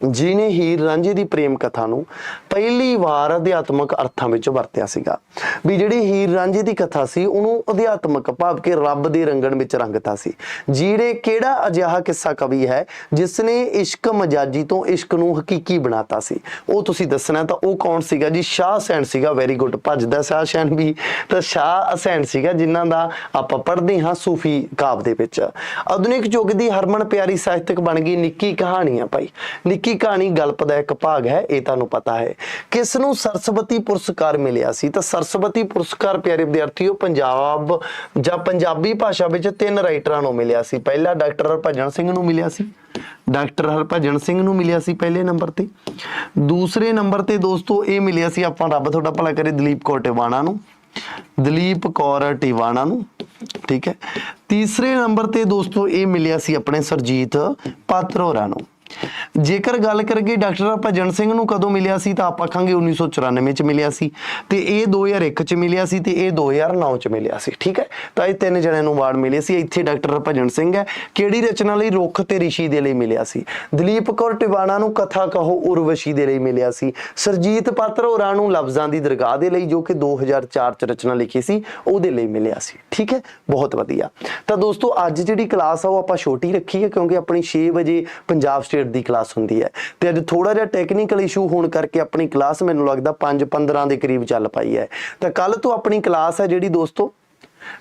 ਜਿਨੇ ਹੀਰ ਰਾਂਝੇ ਦੀ ਪ੍ਰੇਮ ਕਥਾ ਨੂੰ ਪਹਿਲੀ ਵਾਰ ਅਧਿਆਤਮਕ ਅਰਥਾਂ ਵਿੱਚ ਵਰਤਿਆ ਸੀਗਾ। ਵੀ ਜਿਹੜੀ ਹੀਰ ਰਾਂਝੇ ਦੀ ਕਥਾ ਸੀ, ਉਹਨੂੰ ਅਧਿਆਤਮਕ ਭਾਵ ਕਿ ਰੱਬ ਦੇ ਰੰਗਣ ਵਿੱਚ ਰੰਗਤਾ ਸੀ। ਜਿਹੜੇ ਕਿਹੜਾ ਅਜਿਹਾ ਕਿੱਸਾ ਕਵੀ ਹੈ ਜਿਸ ਨੇ ਇਸ਼ਕ ਮਜਾਜੀ ਤੋਂ ਇਸ਼ਕ ਨੂੰ ਹਕੀਕੀ ਬਣਾਤਾ ਸੀ। ਉਹ ਤੁਸੀਂ ਦੱਸਣਾ ਤਾਂ ਉਹ ਕੌਣ ਸੀਗਾ? ਜੀ, ਸ਼ਾਹ ਹੁਸੈਨ ਸੀਗਾ। ਵੈਰੀ ਗੁੱਡ ਭੱਜਦਾ ਸ਼ਾਹ ਹੁਸੈਨ ਵੀ। ਤਾਂ ਸ਼ਾਹ ਹੁਸੈਨ ਸੀਗਾ, ਜਿਨ੍ਹਾਂ ਦਾ ਆਪਾਂ ਪੜ੍ਹਦੇ ਹਾਂ ਸੂਫੀ ਕਾਵ ਦੇ ਵਿੱਚ। ਆਧੁਨਿਕ ਯੁੱਗ ਦੀ ਹਰਮਨ ਪਿਆਰੀ ਸਾਹਿਤਕ ਬਣ ਗਈ ਨਿੱਕੀ ਕਹਾਣੀ ਆ ਭਾਈ। ਨਿੱਕੀ ਕਹਾਣੀ ਗਲਪ ਦਾ ਇੱਕ ਭਾਗ ਹੈ, ਇਹ ਤੁਹਾਨੂੰ ਪਤਾ ਹੈ। ਕਿਸ ਨੂੰ ਸਰਸਵਤੀ ਪੁਰਸਕਾਰ ਮਿਲਿਆ ਸੀ? ਤਾਂ ਸਰਸਵਤੀ ਪੁਰਸਕਾਰ ਪਿਆਰੇ ਵਿਦਿਆਰਥੀਓ, ਪੰਜਾਬ ਜਾਂ ਪੰਜਾਬੀ ਭਾਸ਼ਾ ਵਿੱਚ ਤਿੰਨ ਰਾਈਟਰਾਂ ਨੂੰ ਮਿਲਿਆ ਸੀ। ਪਹਿਲਾ ਡਾਕਟਰ ਹਰਭਜਨ ਸਿੰਘ ਨੂੰ ਮਿਲਿਆ ਸੀ। ਡਾਕਟਰ ਹਰਭਜਨ ਸਿੰਘ ਨੂੰ ਮਿਲਿਆ ਸੀ ਪਹਿਲੇ ਨੰਬਰ ਤੇ। ਦੂਸਰੇ ਨੰਬਰ ਤੇ ਦੋਸਤੋ, ਇਹ ਮਿਲਿਆ ਸੀ ਆਪਾਂ ਰੱਬ ਤੁਹਾਡਾ ਭਲਾ ਕਰੇ, ਦਲੀਪ ਕੌਰ ਟਿਵਾਣਾ ਨੂੰ। ਦਲੀਪ ਕੌਰ ਟਿਵਾਣਾ ਨੂੰ, ਠੀਕ ਹੈ। ਤੀਸਰੇ ਨੰਬਰ ਤੇ ਦੋਸਤੋ, ਇਹ ਮਿਲਿਆ ਸੀ ਆਪਣੇ ਸਰਜੀਤ ਪਾਤਰੋਰਾ ਨੂੰ। ਜੇਕਰ ਗੱਲ ਕਰੀਏ ਡਾਕਟਰ ਭਜਨ ਸਿੰਘ ਨੂੰ ਕਦੋਂ ਮਿਲਿਆ ਸੀ, ਤਾਂ ਆਪਾਂ ਕਹਾਂਗੇ 1994 ਚ ਮਿਲਿਆ ਸੀ ਤੇ ਇਹ 2001 ਚ ਮਿਲਿਆ ਸੀ ਤੇ ਇਹ 2009 ਚ ਮਿਲਿਆ ਸੀ, ਠੀਕ ਹੈ? ਤਾਂ ਇਹ ਤਿੰਨ ਜਣਿਆਂ ਨੂੰ ਅਵਾਰਡ ਮਿਲੇ ਸੀ, ਇੱਥੇ ਡਾਕਟਰ ਭਜਨ ਸਿੰਘ ਹੈ, ਕਿਹੜੀ ਰਚਨਾ ਲਈ ਰੁੱਖ ਤੇ ਰਿਸ਼ੀ ਦੇ ਲਈ ਮਿਲਿਆ ਸੀ? ਦਲੀਪ ਕੌਰ ਟਿਵਾਣਾ ਨੂੰ ਕਥਾ ਕਹੋ, ਉਰਵਸ਼ੀ ਦੇ ਲਈ ਮਿਲਿਆ ਸੀ। ਸਰਜੀਤ ਪਾਤਰ ਹੋਰਾਂ ਨੂੰ ਲਫ਼ਜ਼ਾਂ ਦੀ ਦਰਗਾਹ ਦੇ ਲਈ, ਜੋ ਕਿ 2004 ਚ ਰਚਨਾ ਲਿਖੀ ਸੀ, ਉਹਦੇ ਲਈ ਮਿਲਿਆ ਸੀ, ਠੀਕ ਹੈ? ਬਹੁਤ ਵਧੀਆ। ਤਾਂ ਦੋਸਤੋ, ਅੱਜ ਜਿਹੜੀ ਕਲਾਸ ਆ, ਉਹ ਆਪਾਂ ਛੋਟੀ ਰੱਖੀ ਹੈ, ਕਿਉਂਕਿ ਆਪਣੀ 6 ਵਜੇ ਪੰਜਾਬ ਸਟੇਟ ਦੀ ਕਲਾਸ ਹੁੰਦੀ ਹੈ। ਤੇ ਅੱਜ ਥੋੜਾ ਜਿਹਾ ਟੈਕਨੀਕਲ ਇਸ਼ੂ ਹੋਣ ਕਰਕੇ ਆਪਣੀ ਕਲਾਸ ਮੈਨੂੰ ਲੱਗਦਾ 5-15 ਦੇ ਕਰੀਬ ਚੱਲ ਪਾਈ ਹੈ। ਤਾਂ ਕੱਲ ਤੋਂ ਆਪਣੀ ਕਲਾਸ ਹੈ ਜਿਹੜੀ ਦੋਸਤੋ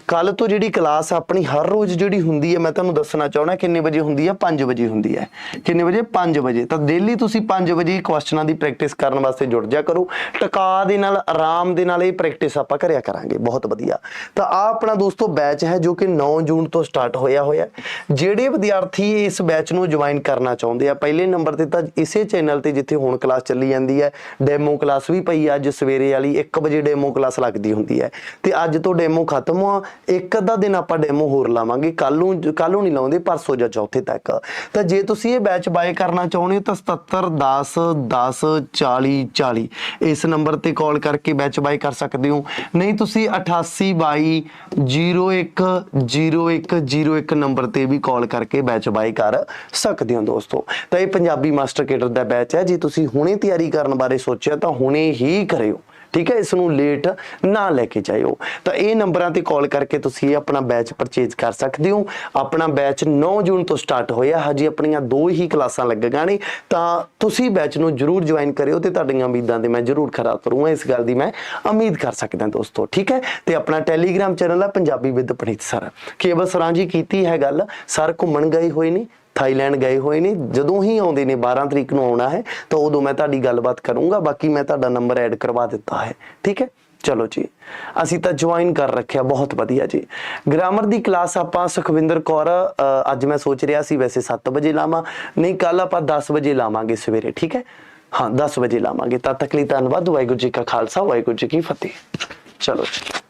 ਕੱਲ ਤੋਂ ਜਿਹੜੀ ਕਲਾਸ ਆਪਣੀ ਹਰ ਰੋਜ਼ ਜਿਹੜੀ ਹੁੰਦੀ ਹੈ, ਮੈਂ ਤੁਹਾਨੂੰ ਦੱਸਣਾ ਚਾਹਣਾ ਕਿੰਨੇ ਵਜੇ ਹੁੰਦੀ ਹੈ? 5 ਵਜੇ ਹੁੰਦੀ ਹੈ। ਕਿੰਨੇ ਵਜੇ? 5 ਵਜੇ। ਤਾਂ ਡੇਲੀ ਤੁਸੀਂ 5 ਵਜੇ ਕੁਐਸਚਨਾਂ ਦੀ ਪ੍ਰੈਕਟਿਸ ਕਰਨ ਵਾਸਤੇ ਜੁੜ ਜਾ ਕਰੋ। ਟਕਾ ਦੇ ਨਾਲ, ਆਰਾਮ ਦੇ ਨਾਲ ਇਹ ਪ੍ਰੈਕਟਿਸ ਆਪਾਂ ਕਰਿਆ ਕਰਾਂਗੇ। ਬਹੁਤ ਵਧੀਆ। ਤਾਂ ਆ ਆਪਣਾ ਦੋਸਤੋ ਬੈਚ ਹੈ ਜੋ ਕਿ 9 ਜੂਨ ਤੋਂ ਸਟਾਰਟ ਹੋਇਆ ਹੋਇਆ ਜਿਹੜੇ ਵਿਦਿਆਰਥੀ ਇਸ ਬੈਚ ਨੂੰ ਜੁਆਇਨ ਕਰਨਾ ਚਾਹੁੰਦੇ ਆ, ਪਹਿਲੇ ਨੰਬਰ ਤੇ ਤਾਂ ਇਸੇ ਚੈਨਲ ਤੇ ਜਿੱਥੇ ਹੁਣ ਕਲਾਸ ਚੱਲੀ ਜਾਂਦੀ ਹੈ ਡੈਮੋ ਕਲਾਸ ਵੀ ਪਈ ਅੱਜ ਸਵੇਰੇ ਵਾਲੀ 1 ਵਜੇ ਡੈਮੋ ਕਲਾਸ ਲੱਗਦੀ ਹੁੰਦੀ ਹੈ। ਤੇ ਅੱਜ ਤੋਂ ਡੈਮੋ ਖਤਮ ਹੋ ਆ ਇੱਕ ਅੱਧਾ ਦਿਨ ਆਪਾਂ ਡੈਮੋ ਹੋਰ ਲਾਵਾਂਗੇ। ਕੱਲ ਨੂੰ ਕੱਲ ਨੂੰ ਨਹੀਂ ਲਾਉਂਦੇ, ਪਰਸੋਂ ਜਾਂ ਚੌਥੇ ਤੱਕ। ਤਾਂ ਜੇ ਤੁਸੀਂ ਇਹ ਬੈਚ ਬਾਏ ਕਰਨਾ ਚਾਹੁੰਦੇ ਹੋ ਤਾਂ 77 10 10 40 40 ਇਸ ਨੰਬਰ ਤੇ ਕਾਲ ਕਰਕੇ ਬੈਚ ਬਾਏ ਕਰ ਸਕਦੇ ਹੋ। ਨਹੀਂ, ਤੁਸੀਂ 88 22 01 01 01 ਨੰਬਰ ਤੇ ਵੀ ਕਾਲ ਕਰਕੇ ਬੈਚ ਬਾਏ ਕਰ ਸਕਦੇ ਹੋ ਦੋਸਤੋ। ਤਾਂ ਇਹ ਪੰਜਾਬੀ ਮਾਸਟਰ ਕੇਡਰ ਦਾ ਬੈਚ ਹੈ। ਜੇ ਤੁਸੀਂ ਹੁਣੇ ਤਿਆਰੀ ਕਰਨ ਬਾਰੇ ਸੋਚਿਆ ਤਾਂ ਹੁਣੇ ਹੀ ਕਰਿਓ। ਠੀਕ ਹੈ ਇਸ ਨੂੰ ਲੇਟ ਨਾ ਲੈ ਕੇ ਜਾਇਓ। ਤਾਂ ਇਹ ਨੰਬਰਾਂ ਤੇ ਕਾਲ ਕਰਕੇ ਤੁਸੀਂ ਆਪਣਾ ਬੈਚ ਪਰਚੇਜ਼ ਕਰ ਸਕਦੇ ਹੋ। ਆਪਣਾ ਬੈਚ 9 ਜੂਨ ਤੋਂ ਸਟਾਰਟ ਹੋਇਆ। ਹਜੇ ਆਪਣੀਆਂ ਦੋ ਹੀ ਕਲਾਸਾਂ ਲੱਗੀਆਂ ਨੇ। ਤਾਂ ਤੁਸੀਂ ਬੈਚ ਨੂੰ ਜਰੂਰ ਜੁਆਇਨ ਕਰਿਓ ਤੇ ਤੁਹਾਡੀਆਂ ਉਮੀਦਾਂ ਤੇ ਮੈਂ ਜਰੂਰ ਖਰਾ ਕਰੂੰਗਾ ਇਸ ਗੱਲ ਦੀ ਮੈਂ ਉਮੀਦ ਕਰ ਸਕਦਾ ਦੋਸਤੋ, ਠੀਕ ਹੈ? ਤੇ ਆਪਣਾ ਟੈਲੀਗ੍ਰਾਮ ਚੈਨਲ ਹੈ ਪੰਜਾਬੀ ਵਿਦ ਪਨੀਤ ਸਰ। ਕੇਵਲ ਸਰਾਂ ਜੀ ਕੀਤੀ ਹੈ ਗੱਲ। ਸਰ ਘੁੰਮਣ ਗਏ ਹੋਏ ਨੇ। ਥਾਈਲੈਂਡ ਗਏ ਹੋਏ ਨੇ, ਜਦੋਂ ਹੀ ਆਉਂਦੇ ਨੇ 12 ਤਰੀਕ ਨੂੰ ਆਉਣਾ ਹੈ, ਤਾਂ ਉਦੋਂ ਮੈਂ ਤੁਹਾਡੀ ਗੱਲਬਾਤ ਕਰੂੰਗਾ, ਬਾਕੀ ਮੈਂ ਤੁਹਾਡਾ ਨੰਬਰ ਐਡ ਕਰਵਾ ਦਿੱਤਾ ਹੈ, ਠੀਕ ਹੈ? ਚਲੋ ਜੀ, ਅਸੀਂ ਤਾਂ ਜੁਆਇਨ ਕਰ ਰੱਖਿਆ, ਬਹੁਤ ਵਧੀਆ ਜੀ। ਗ੍ਰਾਮਰ ਦੀ ਕਲਾਸ ਆਪਾਂ ਸੁਖਵਿੰਦਰ ਕੌਰ ਅੱਜ ਮੈਂ ਸੋਚ ਰਿਹਾ ਸੀ, ਵੈਸੇ 7 ਵਜੇ ਲਾਵਾਂ, ਨਹੀਂ ਕੱਲ ਆਪਾਂ 10 ਵਜੇ ਲਾਵਾਂਗੇ ਸਵੇਰੇ, ਠੀਕ ਹੈ? ਹਾਂ 10 ਵਜੇ ਲਾਵਾਂਗੇ, ਤਦ ਤੱਕ ਲਈ ਧੰਨਵਾਦ, ਵਾਹਿਗੁਰੂ ਜੀ ਕਾ ਖਾਲਸਾ, ਵਾਹਿਗੁਰੂ ਜੀ ਕੀ ਫਤਿਹ। ਚਲੋ ਜੀ।